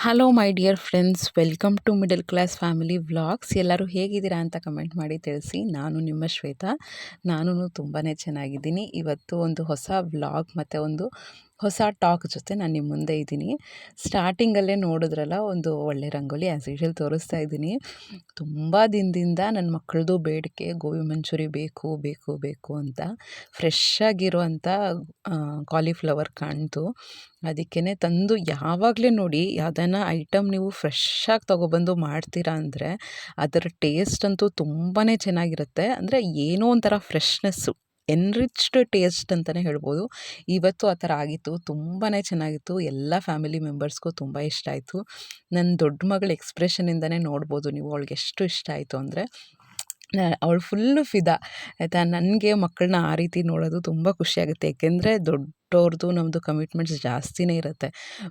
Hello my dear friends welcome to middle class family vlogs ಎಲ್ಲರೂ ಹೇಗಿದ್ದೀರಾ ಅಂತ comment ಮಾಡಿ ತಿಳಿಸಿ. ನಾನು ನಿಮ್ಮ ಶ್ವೇತಾ. ನಾನು ತುಂಬಾ ಚೆನ್ನಾಗಿದ್ದೀನಿ. ಇವತ್ತು ಒಂದು ಹೊಸ ವ್ಲಾಗ್ ಮತ್ತು ಒಂದು ಹೊಸ ಟಾಕ್ ಜೊತೆ ನಾನು ನಿಮ್ಮ ಮುಂದೆ ಇದ್ದೀನಿ. ಸ್ಟಾರ್ಟಿಂಗಲ್ಲೇ ನೋಡಿದ್ರಲ್ಲ, ಒಂದು ಒಳ್ಳೆ ರಂಗೋಲಿ ಆ್ಯಸ್ ಯೂಶಲ್ ತೋರಿಸ್ತಾ ಇದ್ದೀನಿ. ತುಂಬ ದಿನದಿಂದ ನನ್ನ ಮಕ್ಕಳದು ಬೇಡಿಕೆ, ಗೋಬಿ ಮಂಚೂರಿ ಬೇಕು ಬೇಕು ಬೇಕು ಅಂತ ಫ್ರೆಶ್ ಆಗಿರುವಂಥ ಕಾಲಿಫ್ಲವರ್ ಕಾಣ್ತು ಅದಕ್ಕೇ ತಂದು ಯಾವಾಗಲೇ ನೋಡಿ ಯಾವ್ದಾನ ಐಟಮ್ ನೀವು ಫ್ರೆಶ್ಶಾಗಿ ತೊಗೊಬಂದು ಮಾಡ್ತೀರಾ ಅಂದರೆ, ಅದರ ಟೇಸ್ಟ್ ಅಂತೂ ತುಂಬಾ ಚೆನ್ನಾಗಿರುತ್ತೆ. ಅಂದರೆ ಏನೋ ಒಂಥರ ಫ್ರೆಶ್ನೆಸ್ಸು ಎನ್ರಿಚ್ಡ್ ಟೇಸ್ಟ್ ಅಂತಲೇ ಹೇಳ್ಬೋದು. ಇವತ್ತು ಆ ಥರ ಆಗಿತ್ತು ತುಂಬಾ ಚೆನ್ನಾಗಿತ್ತು. ಎಲ್ಲ ಫ್ಯಾಮಿಲಿ ಮೆಂಬರ್ಸ್ಗೂ ತುಂಬ ಇಷ್ಟ ಆಯಿತು. ನನ್ನ ದೊಡ್ಡ ಮಗಳ ಎಕ್ಸ್ಪ್ರೆಷನಿಂದನೇ ನೋಡ್ಬೋದು ನೀವು, ಅವಳಿಗೆ ಎಷ್ಟು ಇಷ್ಟ ಆಯಿತು ಅಂದರೆ ಅವಳು ಫುಲ್ಲು ಫಿದಾ ಆಯಿತಾ? ನನಗೆ ಮಕ್ಕಳನ್ನ ಆ ರೀತಿ ನೋಡೋದು ತುಂಬ ಖುಷಿಯಾಗುತ್ತೆ ಏಕೆಂದರೆ ದೊಡ್ಡವ್ರದ್ದು ನಮ್ಮದು ಕಮಿಟ್ಮೆಂಟ್ಸ್ ಜಾಸ್ತಿನೇ ಇರುತ್ತೆ.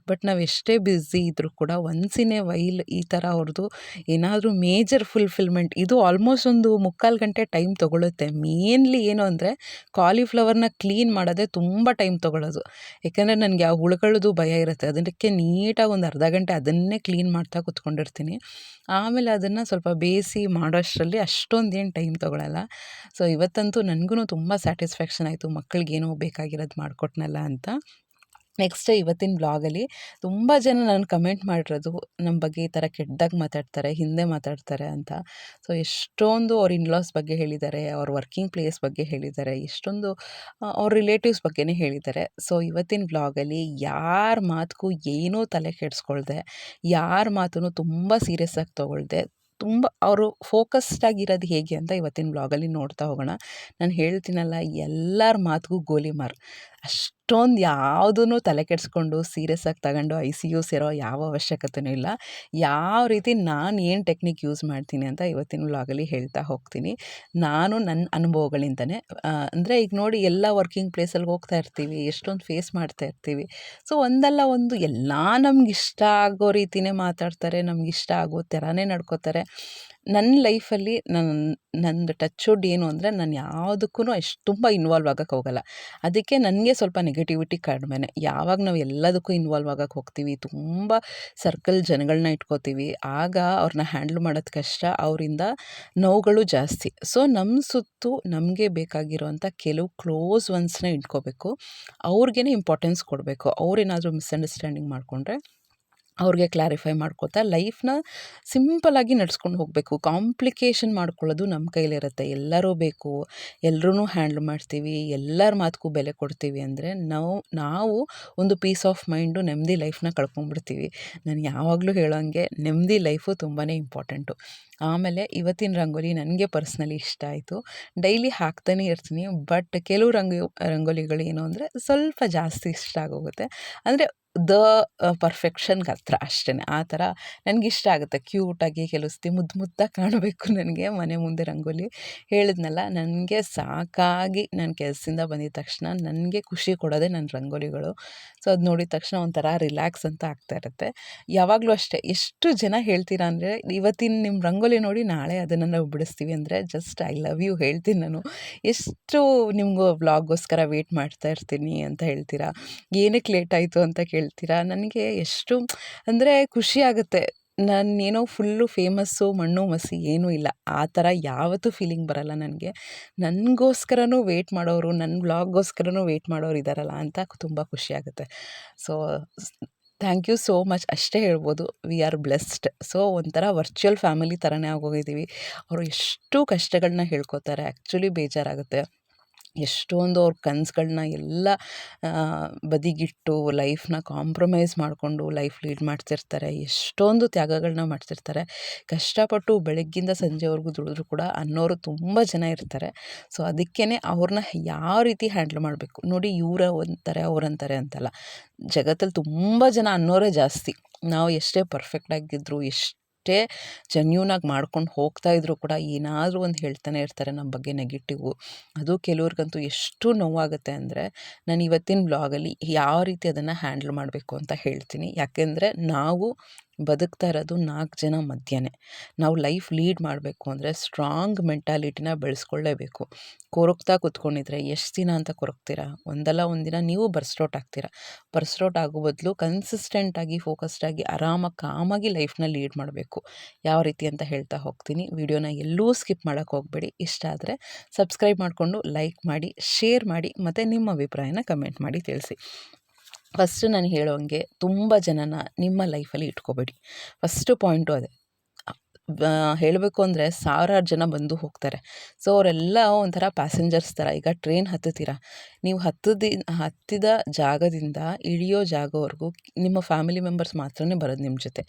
ಬಟ್ ನಾವು ಎಷ್ಟೇ ಬ್ಯುಸಿ ಇದ್ದರೂ ಕೂಡ ಒನ್ಸ್ ವೈಲ್ ಈ ಥರ ಅವ್ರದ್ದು ಏನಾದರೂ ಮೇಜರ್ ಫುಲ್ಫಿಲ್ಮೆಂಟ್ ಇದು ಆಲ್ಮೋಸ್ಟ್ ಒಂದು ಮುಕ್ಕಾಲು ಗಂಟೆ ಟೈಮ್ ತೊಗೊಳುತ್ತೆ. ಮೇನ್ಲಿ ಏನು ಅಂದರೆ ಕಾಲಿಫ್ಲವರ್ನ ಕ್ಲೀನ್ ಮಾಡೋದೇ ತುಂಬ ಟೈಮ್ ತೊಗೊಳ್ಳೋದು ಯಾಕೆಂದರೆ ನನಗೆ ಆ ಹುಳುಗಳದು ಭಯ ಇರುತ್ತೆ. ಅದಕ್ಕೆ ನೀಟಾಗಿ ಒಂದು ಅರ್ಧ ಗಂಟೆ ಅದನ್ನೇ ಕ್ಲೀನ್ ಮಾಡ್ತಾ ಕೂತ್ಕೊಂಡಿರ್ತೀನಿ. ಆಮೇಲೆ ಅದನ್ನು ಸ್ವಲ್ಪ ಬೇಯಿಸಿ ಮಾಡೋಷ್ಟರಲ್ಲಿ ಏನು ಟೈಮ್ ತೊಗೊಳಲ್ಲ. ಸೊ ಇವತ್ತಂತೂ ನನಗೂ ತುಂಬ ಸ್ಯಾಟಿಸ್ಫ್ಯಾಕ್ಷನ್ ಆಯಿತು. ಮಕ್ಕಳಿಗೇನೋ ಬೇಕಾಗಿರೋದು ಮಾಡಿಕೊಟ್ನಲ್ಲ ಅಂತ. ನೆಕ್ಸ್ಟ್ ಇವತ್ತಿನ ಬ್ಲಾಗಲ್ಲಿ ತುಂಬ ಜನ ನಾನು ಕಮೆಂಟ್ ಮಾಡಿರೋದು ನಮ್ಮ ಬಗ್ಗೆ ಈ ಥರ ಕೆಟ್ಟದಾಗಿ ಮಾತಾಡ್ತಾರೆ, ಹಿಂದೆ ಮಾತಾಡ್ತಾರೆ ಅಂತ. ಸೊ, ಎಷ್ಟೊಂದು ಅವ್ರ ಇನ್ಲಾಸ್ ಬಗ್ಗೆ ಹೇಳಿದ್ದಾರೆ, ಅವ್ರ ವರ್ಕಿಂಗ್ ಪ್ಲೇಸ್ ಬಗ್ಗೆ ಹೇಳಿದ್ದಾರೆ, ಎಷ್ಟೊಂದು ಅವ್ರ ರಿಲೇಟಿವ್ಸ್ ಬಗ್ಗೆನೇ ಹೇಳಿದ್ದಾರೆ. ಸೊ, ಇವತ್ತಿನ ಬ್ಲಾಗಲ್ಲಿ ಯಾರ ಮಾತಿಗೂ ಏನೂ ತಲೆ ಕೆಡಿಸ್ಕೊಳ್ದೆ, ಯಾರ ಮಾತನ್ನು ತುಂಬ ಸೀರಿಯಸ್ ಆಗಿ ತೊಗೊಳ್ದೆ, ತುಂಬ ಅವರು ಫೋಕಸ್ಡ್ ಆಗಿರೋದು ಹೇಗೆ ಅಂತ ಇವತ್ತಿನ ಬ್ಲಾಗಲ್ಲಿ ನೋಡ್ತಾ ಹೋಗೋಣ. ನಾನು ಹೇಳ್ತೀನಲ್ಲ, ಎಲ್ಲರ ಮಾತಿಗೂ ಗೋಲಿ ಮಾರು ಅಷ್ಟೊಂದು ಯಾವುದೂ ತಲೆ ಕೆಡಿಸ್ಕೊಂಡು ಸೀರಿಯಸ್ ಆಗಿ ತಗೊಂಡು ಐ ಸಿ ಯು ಸೇರೋ ಯಾವ ಅವಶ್ಯಕತೆಯೂ ಇಲ್ಲ. ಯಾವ ರೀತಿ ನಾನು ಏನು ಟೆಕ್ನಿಕ್ ಯೂಸ್ ಮಾಡ್ತೀನಿ ಅಂತ ಇವತ್ತಿನ ವ್ಲಾಗಲ್ಲಿ ಹೇಳ್ತಾ ಹೋಗ್ತೀನಿ. ನಾನು ನನ್ನ ಅನುಭವಗಳಿಂದನೇ ಅಂದರೆ ಈಗ ನೋಡಿ ಎಲ್ಲ ವರ್ಕಿಂಗ್ ಪ್ಲೇಸಲ್ಲಿ ಹೋಗ್ತಾ ಇರ್ತೀವಿ, ಎಷ್ಟೊಂದು ಫೇಸ್ ಮಾಡ್ತಾ ಇರ್ತೀವಿ. ಸೊ ಒಂದಲ್ಲ ಒಂದು ಎಲ್ಲ ನಮ್ಗೆ ಇಷ್ಟ ಆಗೋ ರೀತಿಯೇ ಮಾತಾಡ್ತಾರೆ, ನಮ್ಗೆ ಇಷ್ಟ ಆಗೋ ಥರನೇ ನಡ್ಕೋತಾರೆ. ನನ್ನ ಲೈಫಲ್ಲಿ ನನ್ನ ನಂದು ಟಚ್ ವುಡ್ ಏನು ಅಂದರೆ ನಾನು ಯಾವುದಕ್ಕೂ ಅಷ್ಟು ತುಂಬ ಇನ್ವಾಲ್ವ್ ಆಗಕ್ಕೆ ಹೋಗಲ್ಲ. ಅದಕ್ಕೆ ನನಗೆ ಸ್ವಲ್ಪ ನೆಗೆಟಿವಿಟಿ ಕಡಿಮೆನೇ. ಯಾವಾಗ ನಾವು ಎಲ್ಲದಕ್ಕೂ ಇನ್ವಾಲ್ವ್ ಆಗಕ್ಕೆ ಹೋಗ್ತೀವಿ, ತುಂಬ ಸರ್ಕಲ್ ಜನಗಳನ್ನ ಇಟ್ಕೋತೀವಿ, ಆಗ ಅವ್ರನ್ನ ಹ್ಯಾಂಡ್ಲ್ ಮಾಡೋದು ಕಷ್ಟ, ಅವರಿಂದ ನೋವುಗಳು ಜಾಸ್ತಿ. ಸೊ ನಮ್ಮ ಸುತ್ತು ನಮಗೆ ಬೇಕಾಗಿರೋವಂಥ ಕೆಲವು ಕ್ಲೋಸ್ ಒನ್ಸ್ನ ಇಟ್ಕೋಬೇಕು. ಅವ್ರಿಗೇ ಇಂಪಾರ್ಟೆನ್ಸ್ ಕೊಡಬೇಕು. ಅವ್ರೇನಾದರೂ ಮಿಸ್ಅಂಡರ್ಸ್ಟ್ಯಾಂಡಿಂಗ್ ಮಾಡಿಕೊಂಡ್ರೆ ಅವ್ರಿಗೆ ಕ್ಲಾರಿಫೈ ಮಾಡ್ಕೋತಾ ಲೈಫ್ನ ಸಿಂಪಲಾಗಿ ನಡ್ಸ್ಕೊಂಡು ಹೋಗಬೇಕು. ಕಾಂಪ್ಲಿಕೇಶನ್ ಮಾಡ್ಕೊಳ್ಳೋದು ನಮ್ಮ ಕೈಲಿರುತ್ತೆ. ಎಲ್ಲರೂ ಬೇಕು. ಎಲ್ಲರೂ ಹ್ಯಾಂಡ್ಲ್ ಮಾಡ್ತೀವಿ. ಎಲ್ಲರ ಮಾತಿಗೂ ಬೆಲೆ ಕೊಡ್ತೀವಿ ಅಂದರೆ ನಾವು ನಾವು ಒಂದು ಪೀಸ್ ಆಫ್ ಮೈಂಡು ನೆಮ್ಮದಿ ಲೈಫ್ನ ಕಳ್ಕೊಂಡ್ಬಿಡ್ತೀವಿ ನಾನು ಯಾವಾಗಲೂ ಹೇಳೋಂಗೆ ನೆಮ್ಮದಿ ಲೈಫು ತುಂಬಾ ಇಂಪಾರ್ಟೆಂಟು ಆಮೇಲೆ ಇವತ್ತಿನ ರಂಗೋಲಿ ನನಗೆ ಪರ್ಸ್ನಲಿ ಇಷ್ಟ ಆಯಿತು. ಡೈಲಿ ಹಾಕ್ತಾನೆ ಇರ್ತೀನಿ, ಬಟ್ ಕೆಲವು ರಂಗ, ರಂಗೋಲಿಗಳು ಏನು ಅಂದರೆ ಸ್ವಲ್ಪ ಜಾಸ್ತಿ ಇಷ್ಟ ಆಗೋಗುತ್ತೆ. ಅಂದರೆ ದ ಪರ್ಫೆಕ್ಷನ್ಗೆ ಹತ್ರ ಅಷ್ಟೇ ಆ ಥರ ನನಗಿಷ್ಟ ಆಗುತ್ತೆ. ಕ್ಯೂಟಾಗಿ ಕೆಲವು ಸತಿ ಮುದ್ದು ಮುದ್ದಾಗಿ ಕಾಣಬೇಕು ನನಗೆ ಮನೆ ಮುಂದೆ ರಂಗೋಲಿ. ಹೇಳಿದ್ನಲ್ಲ, ನನಗೆ ಸಾಕಾಗಿ ನಾನು ಕೆಲಸದಿಂದ ಬಂದಿದ ತಕ್ಷಣ ನನಗೆ ಖುಷಿ ಕೊಡೋದೇ ನನ್ನ ರಂಗೋಲಿಗಳು. ಸೊ, ಅದು ನೋಡಿದ ತಕ್ಷಣ ಒಂಥರ ರಿಲ್ಯಾಕ್ಸ್ ಅಂತ ಆಗ್ತಾ ಇರುತ್ತೆ. ಯಾವಾಗಲೂ ಅಷ್ಟೇ. ಎಷ್ಟು ಜನ ಹೇಳ್ತೀರಾ ಅಂದರೆ ಇವತ್ತಿನ ನಿಮ್ಮ ರಂಗೋಲಿ ನೋಡಿ, ನಾಳೆ ಅದನ್ನು ನಾವು ಬಿಡಿಸ್ತೀವಿ ಅಂದರೆ ಜಸ್ಟ್ ಐ ಲವ್ ಯು ಹೇಳ್ತೀನಿ ನಾನು. ಎಷ್ಟು ನಿಮಗೂ ವ್ಲಾಗ್ಗೋಸ್ಕರ ವೇಟ್ ಮಾಡ್ತಾ ಇರ್ತೀನಿ ಅಂತ ಹೇಳ್ತೀರಾ? ಏನಕ್ಕೆ ಲೇಟ್ ಆಯಿತು ಅಂತ ಕೇಳ್ತೀರಾ? ನನಗೆ ಎಷ್ಟು, ಅಂದರೆ ಖುಷಿ ಆಗುತ್ತೆ. ನಾನೇನೋ ಫುಲ್ಲು ಫೇಮಸ್ಸು ಮಣ್ಣು, ಮಸಿ ಏನೂ ಇಲ್ಲ. ಆ ಥರ ಯಾವತ್ತೂ ಫೀಲಿಂಗ್ ಬರಲ್ಲ ನನಗೆ. ನನಗೋಸ್ಕರನೂ ವೇಟ್ ಮಾಡೋರು ನನ್ನ ವ್ಲಾಗ್ಗೋಸ್ಕರನೂ ವೇಟ್ ಮಾಡೋರು ಇದ್ದಾರಲ್ಲ ಅಂತ ತುಂಬ ಖುಷಿಯಾಗುತ್ತೆ so thank you so much ಅಷ್ಟೇ ಹೇಳ್ಬೋದು. ವಿ ಆರ್ ಬ್ಲೆಸ್ಡ್ ಸೊ ಒಂಥರ ವರ್ಚುವಲ್ ಫ್ಯಾಮಿಲಿ ಥರನೇ ಆಗೋಗಿದ್ದೀವಿ. ಅವರು ಎಷ್ಟು ಕಷ್ಟಗಳನ್ನ ಹೇಳ್ಕೊತಾರೆ. ಆ್ಯಕ್ಚುಲಿ ಬೇಜಾರಾಗುತ್ತೆ. ಎಷ್ಟೊಂದು ಅವ್ರ ಕನಸುಗಳ್ನ ಎಲ್ಲ ಬದಿಗಿಟ್ಟು, ಲೈಫ್ನ ಕಾಂಪ್ರಮೈಸ್ ಮಾಡಿಕೊಂಡು ಲೈಫ್ ಲೀಡ್ ಮಾಡ್ತಿರ್ತಾರೆ, ಎಷ್ಟೊಂದು ತ್ಯಾಗಗಳನ್ನ ಮಾಡ್ತಿರ್ತಾರೆ. ಕಷ್ಟಪಟ್ಟು ಬೆಳಗ್ಗಿಂದ ಸಂಜೆವರೆಗೂ ದುಡಿದ್ರು ಕೂಡ ಅನ್ನೋರು ತುಂಬ ಜನ ಇರ್ತಾರೆ. ಸೊ ಅದಕ್ಕೇ ಅವ್ರನ್ನ ಯಾವ ರೀತಿ ಹ್ಯಾಂಡ್ಲ್ ಮಾಡಬೇಕು? ನೋಡಿ ಇವರ ಒಂತಾರೆ ಅವರಂತಾರೆ ಅಂತಲ್ಲ. ಜಗತ್ತಲ್ಲಿ ತುಂಬ ಜನ ಅನ್ನೋರೇ ಜಾಸ್ತಿ. ನಾವು ಎಷ್ಟೇ ಪರ್ಫೆಕ್ಟಾಗಿದ್ದರೂ ಎಷ್ಟು ಎಷ್ಟೇ ಜೆನ್ಯೂನಾಗಿ ಮಾಡ್ಕೊಂಡು ಹೋಗ್ತಾ ಇದ್ದರೂ ಕೂಡ ಏನಾದರೂ ಒಂದು ಹೇಳ್ತಾನೆ ಇರ್ತಾರೆ ನಮ್ಮ ಬಗ್ಗೆ ನೆಗೆಟಿವು ಅದು ಕೆಲವ್ರಿಗಂತೂ ಎಷ್ಟು ನೋವಾಗುತ್ತೆ ಅಂದರೆ ನಾನು ಇವತ್ತಿನ ಬ್ಲಾಗಲ್ಲಿ ಯಾವ ರೀತಿ ಅದನ್ನು ಹ್ಯಾಂಡಲ್ ಮಾಡಬೇಕು ಅಂತ ಹೇಳ್ತೀನಿ. ಯಾಕೆಂದರೆ ನಾವು ಬದುಕ್ತಾ ಇರೋದು ನಾಲ್ಕು ಜನ ಮಧ್ಯನೇ. ನಾವು ಲೈಫ್ ಲೀಡ್ ಮಾಡಬೇಕು ಅಂದರೆ ಸ್ಟ್ರಾಂಗ್ ಮೆಂಟಾಲಿಟಿನ ಬೆಳೆಸ್ಕೊಳ್ಳೇಬೇಕು. ಕೊರಕ್ತಾ ಕೂತ್ಕೊಂಡಿದ್ರೆ ಎಷ್ಟು ದಿನ ಅಂತ ಕೊರಗ್ತೀರಾ? ಒಂದಲ್ಲ ಒಂದಿನ ನೀವು ಬರ್ಸ್ಟೌಟ್ ಆಗ್ತೀರಾ? ಬರ್ಸ್ಟೌಟ್ ಆಗೋ ಬದಲು ಕನ್ಸಿಸ್ಟೆಂಟಾಗಿ ಫೋಕಸ್ಡಾಗಿ ಆರಾಮಾಗಿ ಕಾಮಾಗಿ ಲೈಫ್ನ ಲೀಡ್ ಮಾಡಬೇಕು. ಯಾವ ರೀತಿ ಅಂತ ಹೇಳ್ತಾ ಹೋಗ್ತೀನಿ. ವಿಡಿಯೋನ ಎಲ್ಲೂ ಸ್ಕಿಪ್ ಮಾಡೋಕ್ಕೆ ಹೋಗಬೇಡಿ. ಇಷ್ಟ ಆದರೆ ಸಬ್ಸ್ಕ್ರೈಬ್ ಮಾಡಿಕೊಂಡು ಲೈಕ್ ಮಾಡಿ, ಶೇರ್ ಮಾಡಿ, ಮತ್ತು ನಿಮ್ಮ ಅಭಿಪ್ರಾಯನ ಕಮೆಂಟ್ ಮಾಡಿ ತಿಳಿಸಿ. ಫಸ್ಟ್ ನಾನು ಹೇಳೋಂಗೆ ತುಂಬ ಜನನ ನಿಮ್ಮ ಲೈಫಲ್ಲಿ ಇಟ್ಕೋಬೇಡಿ. ಫಸ್ಟು ಪಾಯಿಂಟು ಅದೇ. ಹೇಳಬೇಕು ಅಂದರೆ ಸಾವಿರಾರು ಜನ ಬಂದು ಹೋಗ್ತಾರೆ. ಸೊ ಅವರೆಲ್ಲ ಒಂಥರ ಪ್ಯಾಸೆಂಜರ್ಸ್ ಥರ ಈಗ ಟ್ರೈನ್ ಹತ್ತುತ್ತೀರ? ನೀವು ಹತ್ತದಿ, ಹತ್ತಿದ ಜಾಗದಿಂದ ಇಳಿಯೋ ಜಾಗವರೆಗೂ ನಿಮ್ಮ ಫ್ಯಾಮಿಲಿ ಮೆಂಬರ್ಸ್ ಮಾತ್ರನೇ ಬರೋದು ನಿಮ್ಮ ಜೊತೆ.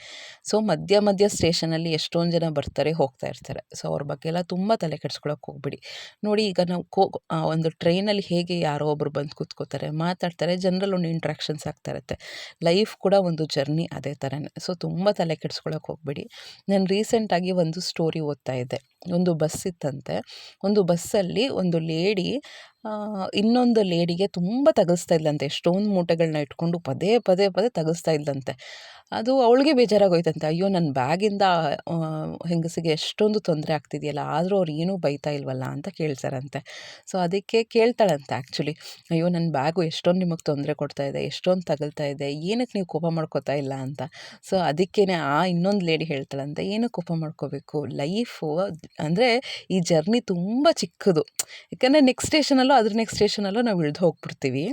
ಸೊ, ಮಧ್ಯ ಮಧ್ಯ ಸ್ಟೇಷನಲ್ಲಿ ಎಷ್ಟೊಂದು ಜನ ಬರ್ತಾರೆ, ಹೋಗ್ತಾ ಇರ್ತಾರೆ. ಸೊ, ಅವ್ರ ಬಗ್ಗೆ ಎಲ್ಲ ತುಂಬ ತಲೆ ಕೆಡ್ಸ್ಕೊಳಕ್ಕೆ ಹೋಗ್ಬಿಡಿ. ನೋಡಿ, ಈಗ ನಾವು ಕೋ ಒಂದು ಟ್ರೈನಲ್ಲಿ ಹೇಗೆ ಯಾರೋ ಒಬ್ಬರು ಬಂದು ಕೂತ್ಕೋತಾರೆ, ಮಾತಾಡ್ತಾರೆ, ಜನರಲ್ ಒಂದು ಇಂಟ್ರಾಕ್ಷನ್ಸ್ ಆಗ್ತಾ ಇರುತ್ತೆ. ಲೈಫ್ ಕೂಡ ಒಂದು ಜರ್ನಿ ಅದೇ ಥರನೇ ಸೊ, ತುಂಬ ತಲೆ ಕೆಡ್ಸ್ಕೊಳಕ್ಕೆ ಹೋಗ್ಬೇಡಿ. ನಾನು ರೀಸೆಂಟಾಗಿ ಒಂದು ಸ್ಟೋರಿ ಓದ್ತಾ ಇದ್ದೆ. ಒಂದು ಬಸ್ ಇತ್ತಂತೆ. ಒಂದು ಬಸ್ಸಲ್ಲಿ ಒಂದು ಲೇಡಿ ಇನ್ನೊಂದು ಲೇಡಿಗೆ ತುಂಬ ತಗಲ್ಸ್ತಾ ಇದ್ಲಂತೆ. ಎಷ್ಟೊಂದು ಮೂಟೆಗಳನ್ನ ಇಟ್ಕೊಂಡು ಪದೇ ಪದೇ ಪದೇ ತಗಲ್ಸ್ತಾ ಇದ್ಲಂತೆ. ಅದು ಅವಳಿಗೆ ಬೇಜಾರಾಗೋಯ್ತಂತೆ. ಅಯ್ಯೋ ನನ್ನ ಬ್ಯಾಗಿಂದ ಹೆಂಗಸಿಗೆ ಎಷ್ಟೊಂದು ತೊಂದರೆ ಆಗ್ತಿದೆಯಲ್ಲ, ಆದರೂ ಅವ್ರು ಏನೂ ಬೈತಾ ಇಲ್ವಲ್ಲ ಅಂತ ಕೇಳ್ತಾರಂತೆ ಸೊ, ಅದಕ್ಕೆ ಕೇಳ್ತಾಳಂತೆ ಆ್ಯಕ್ಚುಲಿ ಅಯ್ಯೋ ನನ್ನ ಬ್ಯಾಗು ಎಷ್ಟೊಂದು ನಿಮಗೆ ತೊಂದರೆ ಕೊಡ್ತಾ ಇದೆ, ಎಷ್ಟೊಂದು ತಗಲ್ತಾ ಇದೆ ಏನಕ್ಕೆ ನೀವು ಕೋಪ ಮಾಡ್ಕೋತಾ ಇಲ್ಲ ಅಂತ. ಸೊ ಅದಕ್ಕೇ ಆ ಇನ್ನೊಂದು ಲೇಡಿ ಹೇಳ್ತಾಳಂತೆ ಏನಕ್ಕೆ ಕೋಪ ಮಾಡ್ಕೋಬೇಕು? ಲೈಫು ಅಂದರೆ ಈ ಜರ್ನಿ ತುಂಬ ಚಿಕ್ಕದು. ಯಾಕಂದರೆ ನೆಕ್ಸ್ಟ್ ಸ್ಟೇಷನಲ್ಲೋ ಅದ್ರ ನೆಕ್ಸ್ಟ್ ಸ್ಟೇಷನಲ್ಲೋ ನಾವು ಇಳ್ದು ಹೋಗ್ಬಿಡ್ತೀವಿ.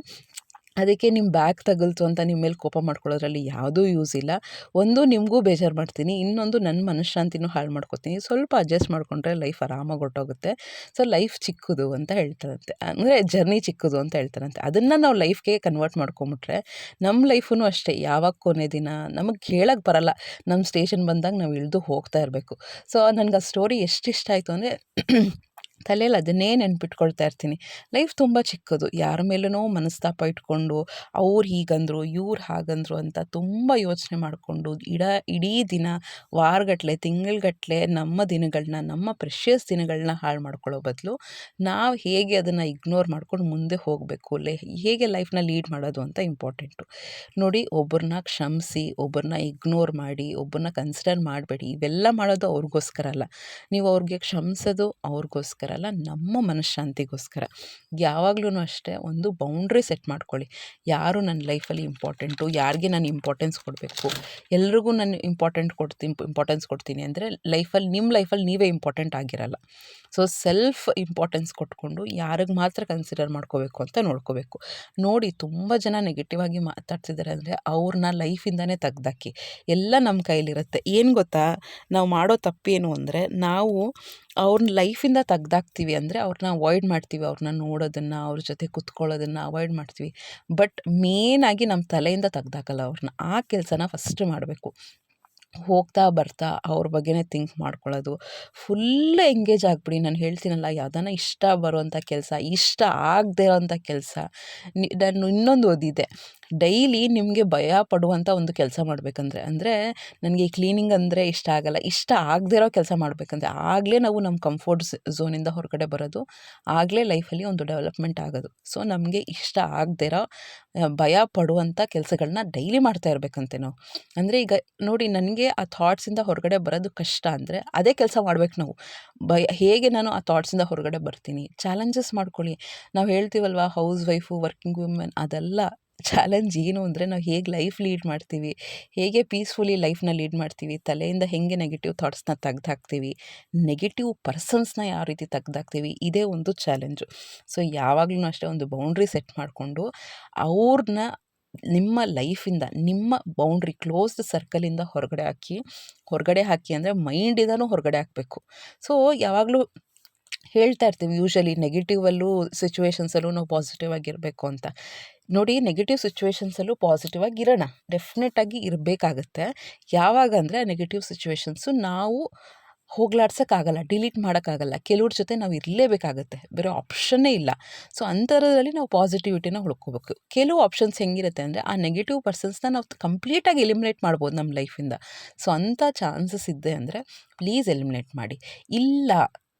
ಅದಕ್ಕೆ ನಿಮ್ಮ ಬ್ಯಾಗ್ ತಗಲ್ತು ಅಂತ ನಿಮ್ಮ ಮೇಲೆ ಕೋಪ ಮಾಡ್ಕೊಳ್ಳೋದ್ರಲ್ಲಿ ಯಾವುದೂ ಯೂಸ್ ಇಲ್ಲ. ಒಂದು ನಿಮಗೂ ಬೇಜಾರು ಮಾಡ್ತೀನಿ, ಇನ್ನೊಂದು ನನ್ನ ಮನಃಶಾಂತಿನೂ ಹಾಳು ಮಾಡ್ಕೊತೀನಿ. ಸ್ವಲ್ಪ ಅಡ್ಜಸ್ಟ್ ಮಾಡಿಕೊಂಡ್ರೆ ಲೈಫ್ ಆರಾಮಾಗಿ ಹೊಟ್ಟೋಗುತ್ತೆ ಸೊ ಲೈಫ್ ಚಿಕ್ಕದು ಅಂತ ಹೇಳ್ತಾರಂತೆ. ಅಂದರೆ ಜರ್ನಿ ಚಿಕ್ಕದು ಅಂತ ಹೇಳ್ತಾರಂತೆ. ಅದನ್ನು ನಾವು ಲೈಫ್ಗೆ ಕನ್ವರ್ಟ್ ಮಾಡ್ಕೊಂಬಿಟ್ರೆ ನಮ್ಮ ಲೈಫೂ ಅಷ್ಟೇ. ಯಾವಾಗ ಕೊನೆ ದಿನ ನಮಗೆ ಕೇಳೋಕ್ಕೆ ಬರಲ್ಲ. ನಮ್ಮ ಸ್ಟೇಷನ್ ಬಂದಾಗ ನಾವು ಇಳಿದು ಹೋಗ್ತಾ ಇರಬೇಕು. ಸೊ ನನಗೆ ಆ ಸ್ಟೋರಿ ಎಷ್ಟಿಷ್ಟ ಆಯಿತು ಅಂದರೆ ತಲೆಯಲ್ಲಿ ಅದನ್ನೇ ನೆನ್ಪಿಟ್ಕೊಳ್ತಾ ಇರ್ತೀನಿ. ಲೈಫ್ ತುಂಬ ಚಿಕ್ಕದು. ಯಾರ ಮೇಲೂ ಮನಸ್ತಾಪ ಇಟ್ಕೊಂಡು, ಅವ್ರು ಹೀಗಂದರು, ಇವ್ರು ಹಾಗಂದರು ಅಂತ ತುಂಬ ಯೋಚನೆ ಮಾಡಿಕೊಂಡು, ಇಡ, ಇಡೀ ದಿನ ವಾರಗಟ್ಟಲೆ ತಿಂಗಳುಗಟ್ಟಲೆ ನಮ್ಮ ದಿನಗಳನ್ನ ನಮ್ಮ ಪ್ರೆಷಿಯಸ್ ದಿನಗಳನ್ನ ಹಾಳು ಮಾಡ್ಕೊಳ್ಳೋ ಬದಲು ನಾವು ಹೇಗೆ ಅದನ್ನು ಇಗ್ನೋರ್ ಮಾಡ್ಕೊಂಡು ಮುಂದೆ ಹೋಗಬೇಕು, ಲೇ, ಹೇಗೆ ಲೈಫ್ನ ಲೀಡ್ ಮಾಡೋದು ಅಂತ ಇಂಪಾರ್ಟೆಂಟು ನೋಡಿ ಒಬ್ಬರನ್ನ ಕ್ಷಮಿಸಿ ಒಬ್ಬರನ್ನ ಇಗ್ನೋರ್ ಮಾಡಿ ಒಬ್ಬರನ್ನ ಕನ್ಸಿಡರ್ ಮಾಡಬೇಡಿ. ಇವೆಲ್ಲ ಮಾಡೋದು ಅವ್ರಿಗೋಸ್ಕರ ಅಲ್ಲ. ನೀವು ಅವ್ರಿಗೆ ಕ್ಷಮಿಸೋದು ಅವ್ರಿಗೋಸ್ಕರ. ಅಲ್ಲ ನಮ್ಮ ಮನಃಶಾಂತಿಗೋಸ್ಕರ ಯಾವಾಗ್ಲೂ ಅಷ್ಟೇ, ಒಂದು ಬೌಂಡ್ರಿ ಸೆಟ್ ಮಾಡ್ಕೊಳ್ಳಿ. ಯಾರು ನನ್ನ ಲೈಫಲ್ಲಿ ಇಂಪಾರ್ಟೆಂಟು ಯಾರಿಗೆ ನಾನು ಇಂಪಾರ್ಟೆನ್ಸ್ ಕೊಡಬೇಕು? ಎಲ್ರಿಗೂ ನಾನು ಇಂಪಾರ್ಟೆಂಟ್ ಕೊಡ್ತೀನಿ ಇಂಪಾರ್ಟೆನ್ಸ್ ಕೊಡ್ತೀನಿ ಅಂದರೆ ಲೈಫಲ್ಲಿ ನಿಮ್ಮ ಲೈಫಲ್ಲಿ ನೀವೇ ಇಂಪಾರ್ಟೆಂಟ್ ಆಗಿರಲ್ಲ. ಸೊ ಸೆಲ್ಫ್ ಇಂಪಾರ್ಟೆನ್ಸ್ ಕೊಟ್ಕೊಂಡು, ಯಾರಿಗೆ ಮಾತ್ರ ಕನ್ಸಿಡರ್ ಮಾಡ್ಕೋಬೇಕು ಅಂತ ನೋಡ್ಕೋಬೇಕು. ನೋಡಿ, ತುಂಬ ಜನ ನೆಗೆಟಿವ್ ಆಗಿ ಮಾತಾಡ್ತಿದ್ದಾರೆ ಅಂದರೆ ಅವ್ರನ್ನ ಲೈಫಿಂದನೇ ತೆಗ್ದಾಕಿ. ಎಲ್ಲ ನಮ್ಮ ಕೈಲಿರುತ್ತೆ. ಏನು ಗೊತ್ತಾ? ನಾವು ಮಾಡೋ ತಪ್ಪೇನು ಅಂದರೆ, ನಾವು ಅವ್ರನ್ನ ಲೈಫಿಂದ ತೆಗ್ದಾಕ್ತೀವಿ ಅಂದರೆ ಅವ್ರನ್ನ ಅವಾಯ್ಡ್ ಮಾಡ್ತೀವಿ ಅವ್ರನ್ನ ನೋಡೋದನ್ನು, ಅವ್ರ ಜೊತೆ ಕುತ್ಕೊಳ್ಳೋದನ್ನು ಅವಾಯ್ಡ್ ಮಾಡ್ತೀವಿ. ಬಟ್ ಮೇನಾಗಿ ನಮ್ಮ ತಲೆಯಿಂದ ತೆಗ್ದಾಕಲ್ಲ ಅವ್ರನ್ನ ಆ ಕೆಲಸನ ಫಸ್ಟ್ ಮಾಡಬೇಕು. ಹೋಗ್ತಾ ಬರ್ತಾ ಅವ್ರ ಬಗ್ಗೆನೇ ಥಿಂಕ್ ಮಾಡ್ಕೊಳ್ಳೋದು. ಫುಲ್ ಎಂಗೇಜ್ ಆಗಿಬಿಡಿ, ನಾನು ಹೇಳ್ತೀನಲ್ಲ, ಯಾವ್ದಾನ ಇಷ್ಟ ಬರುವಂಥ ಕೆಲಸ, ಇಷ್ಟ ಆಗದೇ ಇರೋವಂಥ ಕೆಲಸ ನಾನು ಇನ್ನೊಂದು ಓದಿದ್ದೆ. ಡೈಲಿ ನಿಮಗೆ ಭಯ ಪಡುವಂಥ ಒಂದು ಕೆಲಸ ಮಾಡಬೇಕಂದ್ರೆ, ಅಂದರೆ ನನಗೆ ಕ್ಲೀನಿಂಗ್ ಅಂದರೆ ಇಷ್ಟ ಆಗಲ್ಲ. ಇಷ್ಟ ಆಗದೇ ಇರೋ ಕೆಲಸ ಮಾಡಬೇಕಂದ್ರೆ ಆಗಲೇ ನಾವು ನಮ್ಮ ಕಂಫರ್ಟ್ ಝೋನಿಂದ ಹೊರಗಡೆ ಬರೋದು, ಆಗಲೇ ಲೈಫಲ್ಲಿ ಒಂದು ಡೆವಲಪ್ಮೆಂಟ್ ಆಗೋದು. ಸೊ, ನಮಗೆ ಇಷ್ಟ ಆಗದಿರೋ ಭಯ ಪಡುವಂಥ ಕೆಲಸಗಳನ್ನ ಡೈಲಿ ಮಾಡ್ತಾ ಇರಬೇಕಂತೆ ನಾವು. ಅಂದರೆ ಈಗ ನೋಡಿ, ನನಗೆ ಆ ಥಾಟ್ಸಿಂದ ಹೊರಗಡೆ ಬರೋದು ಕಷ್ಟ ಅಂದರೆ ಅದೇ ಕೆಲಸ ಮಾಡ್ಬೇಕು ನಾವು. ಭಯ, ಹೇಗೆ ನಾನು ಆ ಥಾಟ್ಸಿಂದ ಹೊರಗಡೆ ಬರ್ತೀನಿ? ಚಾಲೆಂಜಸ್ ಮಾಡ್ಕೊಳ್ಳಿ. ನಾವು ಹೇಳ್ತೀವಲ್ವ ಹೌಸ್ ವೈಫು ವರ್ಕಿಂಗ್ ವುಮೆನ್ ಅದೆಲ್ಲ ಚಾಲೆಂಜ್ ಏನು ಅಂದರೆ ನಾವು ಹೇಗೆ ಲೈಫ್ ಲೀಡ್ ಮಾಡ್ತೀವಿ, ಹೇಗೆ ಪೀಸ್ಫುಲಿ ಲೈಫ್ನ ಲೀಡ್ ಮಾಡ್ತೀವಿ, ತಲೆಯಿಂದ ಹೇಗೆ ನೆಗೆಟಿವ್ ಥಾಟ್ಸ್ನ ತೆಗ್ದಾಕ್ತೀವಿ ನೆಗೆಟಿವ್ ಪರ್ಸನ್ಸ್ನ ಯಾವ ರೀತಿ ತೆಗ್ದಾಕ್ತೀವಿ, ಇದೇ ಒಂದು ಚಾಲೆಂಜು ಸೊ ಯಾವಾಗಲೂ ಅಷ್ಟೇ ಒಂದು ಬೌಂಡ್ರಿ ಸೆಟ್ ಮಾಡಿಕೊಂಡು ಅವ್ರನ್ನ ನಿಮ್ಮ ಲೈಫಿಂದ ನಿಮ್ಮ ಬೌಂಡ್ರಿ ಕ್ಲೋಸ್ಡ್ ಸರ್ಕಲಿಂದ ಹೊರಗಡೆ ಹಾಕಿ ಹೊರಗಡೆ ಹಾಕಿ ಅಂದರೆ ಮೈಂಡಿಂದನೂ ಹೊರಗಡೆ ಹಾಕಬೇಕು. ಸೊ ಯಾವಾಗಲೂ ಹೇಳ್ತಾ ಇರ್ತೀವಿ ಯೂಶ್ವಲಿ ನೆಗೆಟಿವಲ್ಲೂ ಸಿಚುವೇಶನ್ಸಲ್ಲೂ ನಾವು ಪಾಸಿಟಿವ್ ಆಗಿರಬೇಕು ಅಂತ. ನೋಡಿ ನೆಗೆಟಿವ್ ಸಿಚುವೇಶನ್ಸಲ್ಲೂ ಪಾಸಿಟಿವ್ ಆಗಿ ಇರೋಣ. ಡೆಫಿನೆಟಾಗಿ ಇರಬೇಕಾಗತ್ತೆ. ಯಾವಾಗ ಅಂದರೆ ನೆಗೆಟಿವ್ ಸಿಚುವೇಶನ್ಸು ನಾವು ಹೋಗ್ಲಾಡ್ಸೋಕ್ಕಾಗಲ್ಲ ಡಿಲೀಟ್ ಮಾಡೋಕ್ಕಾಗಲ್ಲ. ಕೆಲವ್ರ ಜೊತೆ ನಾವು ಇರಲೇಬೇಕಾಗತ್ತೆ. ಬೇರೆ ಆಪ್ಷನ್ನೇ ಇಲ್ಲ. ಸೊ ಅಂಥದ್ರಲ್ಲಿ ನಾವು ಪಾಸಿಟಿವಿಟಿನ ಹುಡ್ಕೋಬೇಕು. ಕೆಲವು ಆಪ್ಷನ್ಸ್ ಹೆಂಗಿರುತ್ತೆ ಅಂದರೆ ಆ ನೆಗೆಟಿವ್ ಪರ್ಸನ್ಸ್ನ ನಾವು ಕಂಪ್ಲೀಟಾಗಿ ಎಲಿಮಿನೇಟ್ ಮಾಡ್ಬೋದು ನಮ್ಮ ಲೈಫಿಂದ ಸೊ ಅಂಥ ಚಾನ್ಸಸ್ ಇದೆ ಅಂದರೆ ಪ್ಲೀಸ್ ಎಲಿಮಿನೇಟ್ ಮಾಡಿ. ಇಲ್ಲ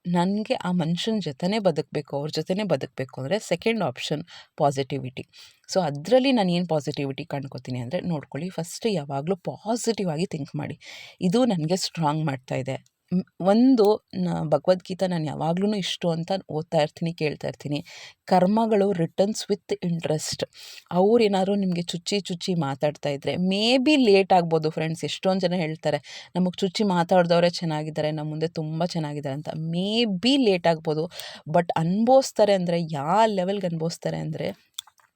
ನನಗೆ ಆ ಮನುಷ್ಯನ ಜೊತೆನೇ ಬದುಕಬೇಕು, ಅವ್ರ ಜೊತೆನೇ ಬದುಕಬೇಕು ಅಂದರೆ ಸೆಕೆಂಡ್ ಆಪ್ಷನ್ ಪಾಸಿಟಿವಿಟಿ ಸೊ ಅದರಲ್ಲಿ ನಾನು ಏನು ಪಾಸಿಟಿವಿಟಿ ಕಂಡ್ಕೋತೀನಿ ಅಂದರೆ ನೋಡ್ಕೊಳ್ಳಿ ಫಸ್ಟ್ ಯಾವಾಗಲೂ ಪಾಸಿಟಿವ್ ಆಗಿ ಥಿಂಕ್ ಮಾಡಿ. ಇದು ನನಗೆ ಸ್ಟ್ರಾಂಗ್ ಮಾಡ್ತಾ ಇದೆ. ಒಂದು ಭಗವದ್ಗೀತಾ ನಾನು ಯಾವಾಗ್ಲೂ ಇಷ್ಟು ಅಂತ ಓದ್ತಾ ಇರ್ತೀನಿ, ಕೇಳ್ತಾ ಇರ್ತೀನಿ. ಕರ್ಮಗಳು ರಿಟರ್ನ್ಸ್ ವಿತ್ ಇಂಟ್ರೆಸ್ಟ್ ಅವ್ರು ಏನಾದ್ರು ನಿಮಗೆ ಚುಚ್ಚಿ ಚುಚ್ಚಿ ಮಾತಾಡ್ತಾ ಇದ್ದರೆ ಮೇ ಬಿ ಲೇಟ್ ಆಗ್ಬೋದು ಫ್ರೆಂಡ್ಸ್ ಎಷ್ಟೊಂದು ಜನ ಹೇಳ್ತಾರೆ, ನಮಗೆ ಚುಚ್ಚಿ ಮಾತಾಡಿದವರೇ ಚೆನ್ನಾಗಿದ್ದಾರೆ ನಮ್ಮ ಮುಂದೆ ತುಂಬ ಚೆನ್ನಾಗಿದ್ದಾರೆ ಅಂತ. ಮೇ ಬಿ ಲೇಟ್ ಆಗ್ಬೋದು, ಬಟ್ ಅನ್ಭವಿಸ್ತಾರೆ ಅಂದರೆ ಯಾವ ಲೆವೆಲ್ಗೆ ಅನ್ಭವಿಸ್ತಾರೆ ಅಂದರೆ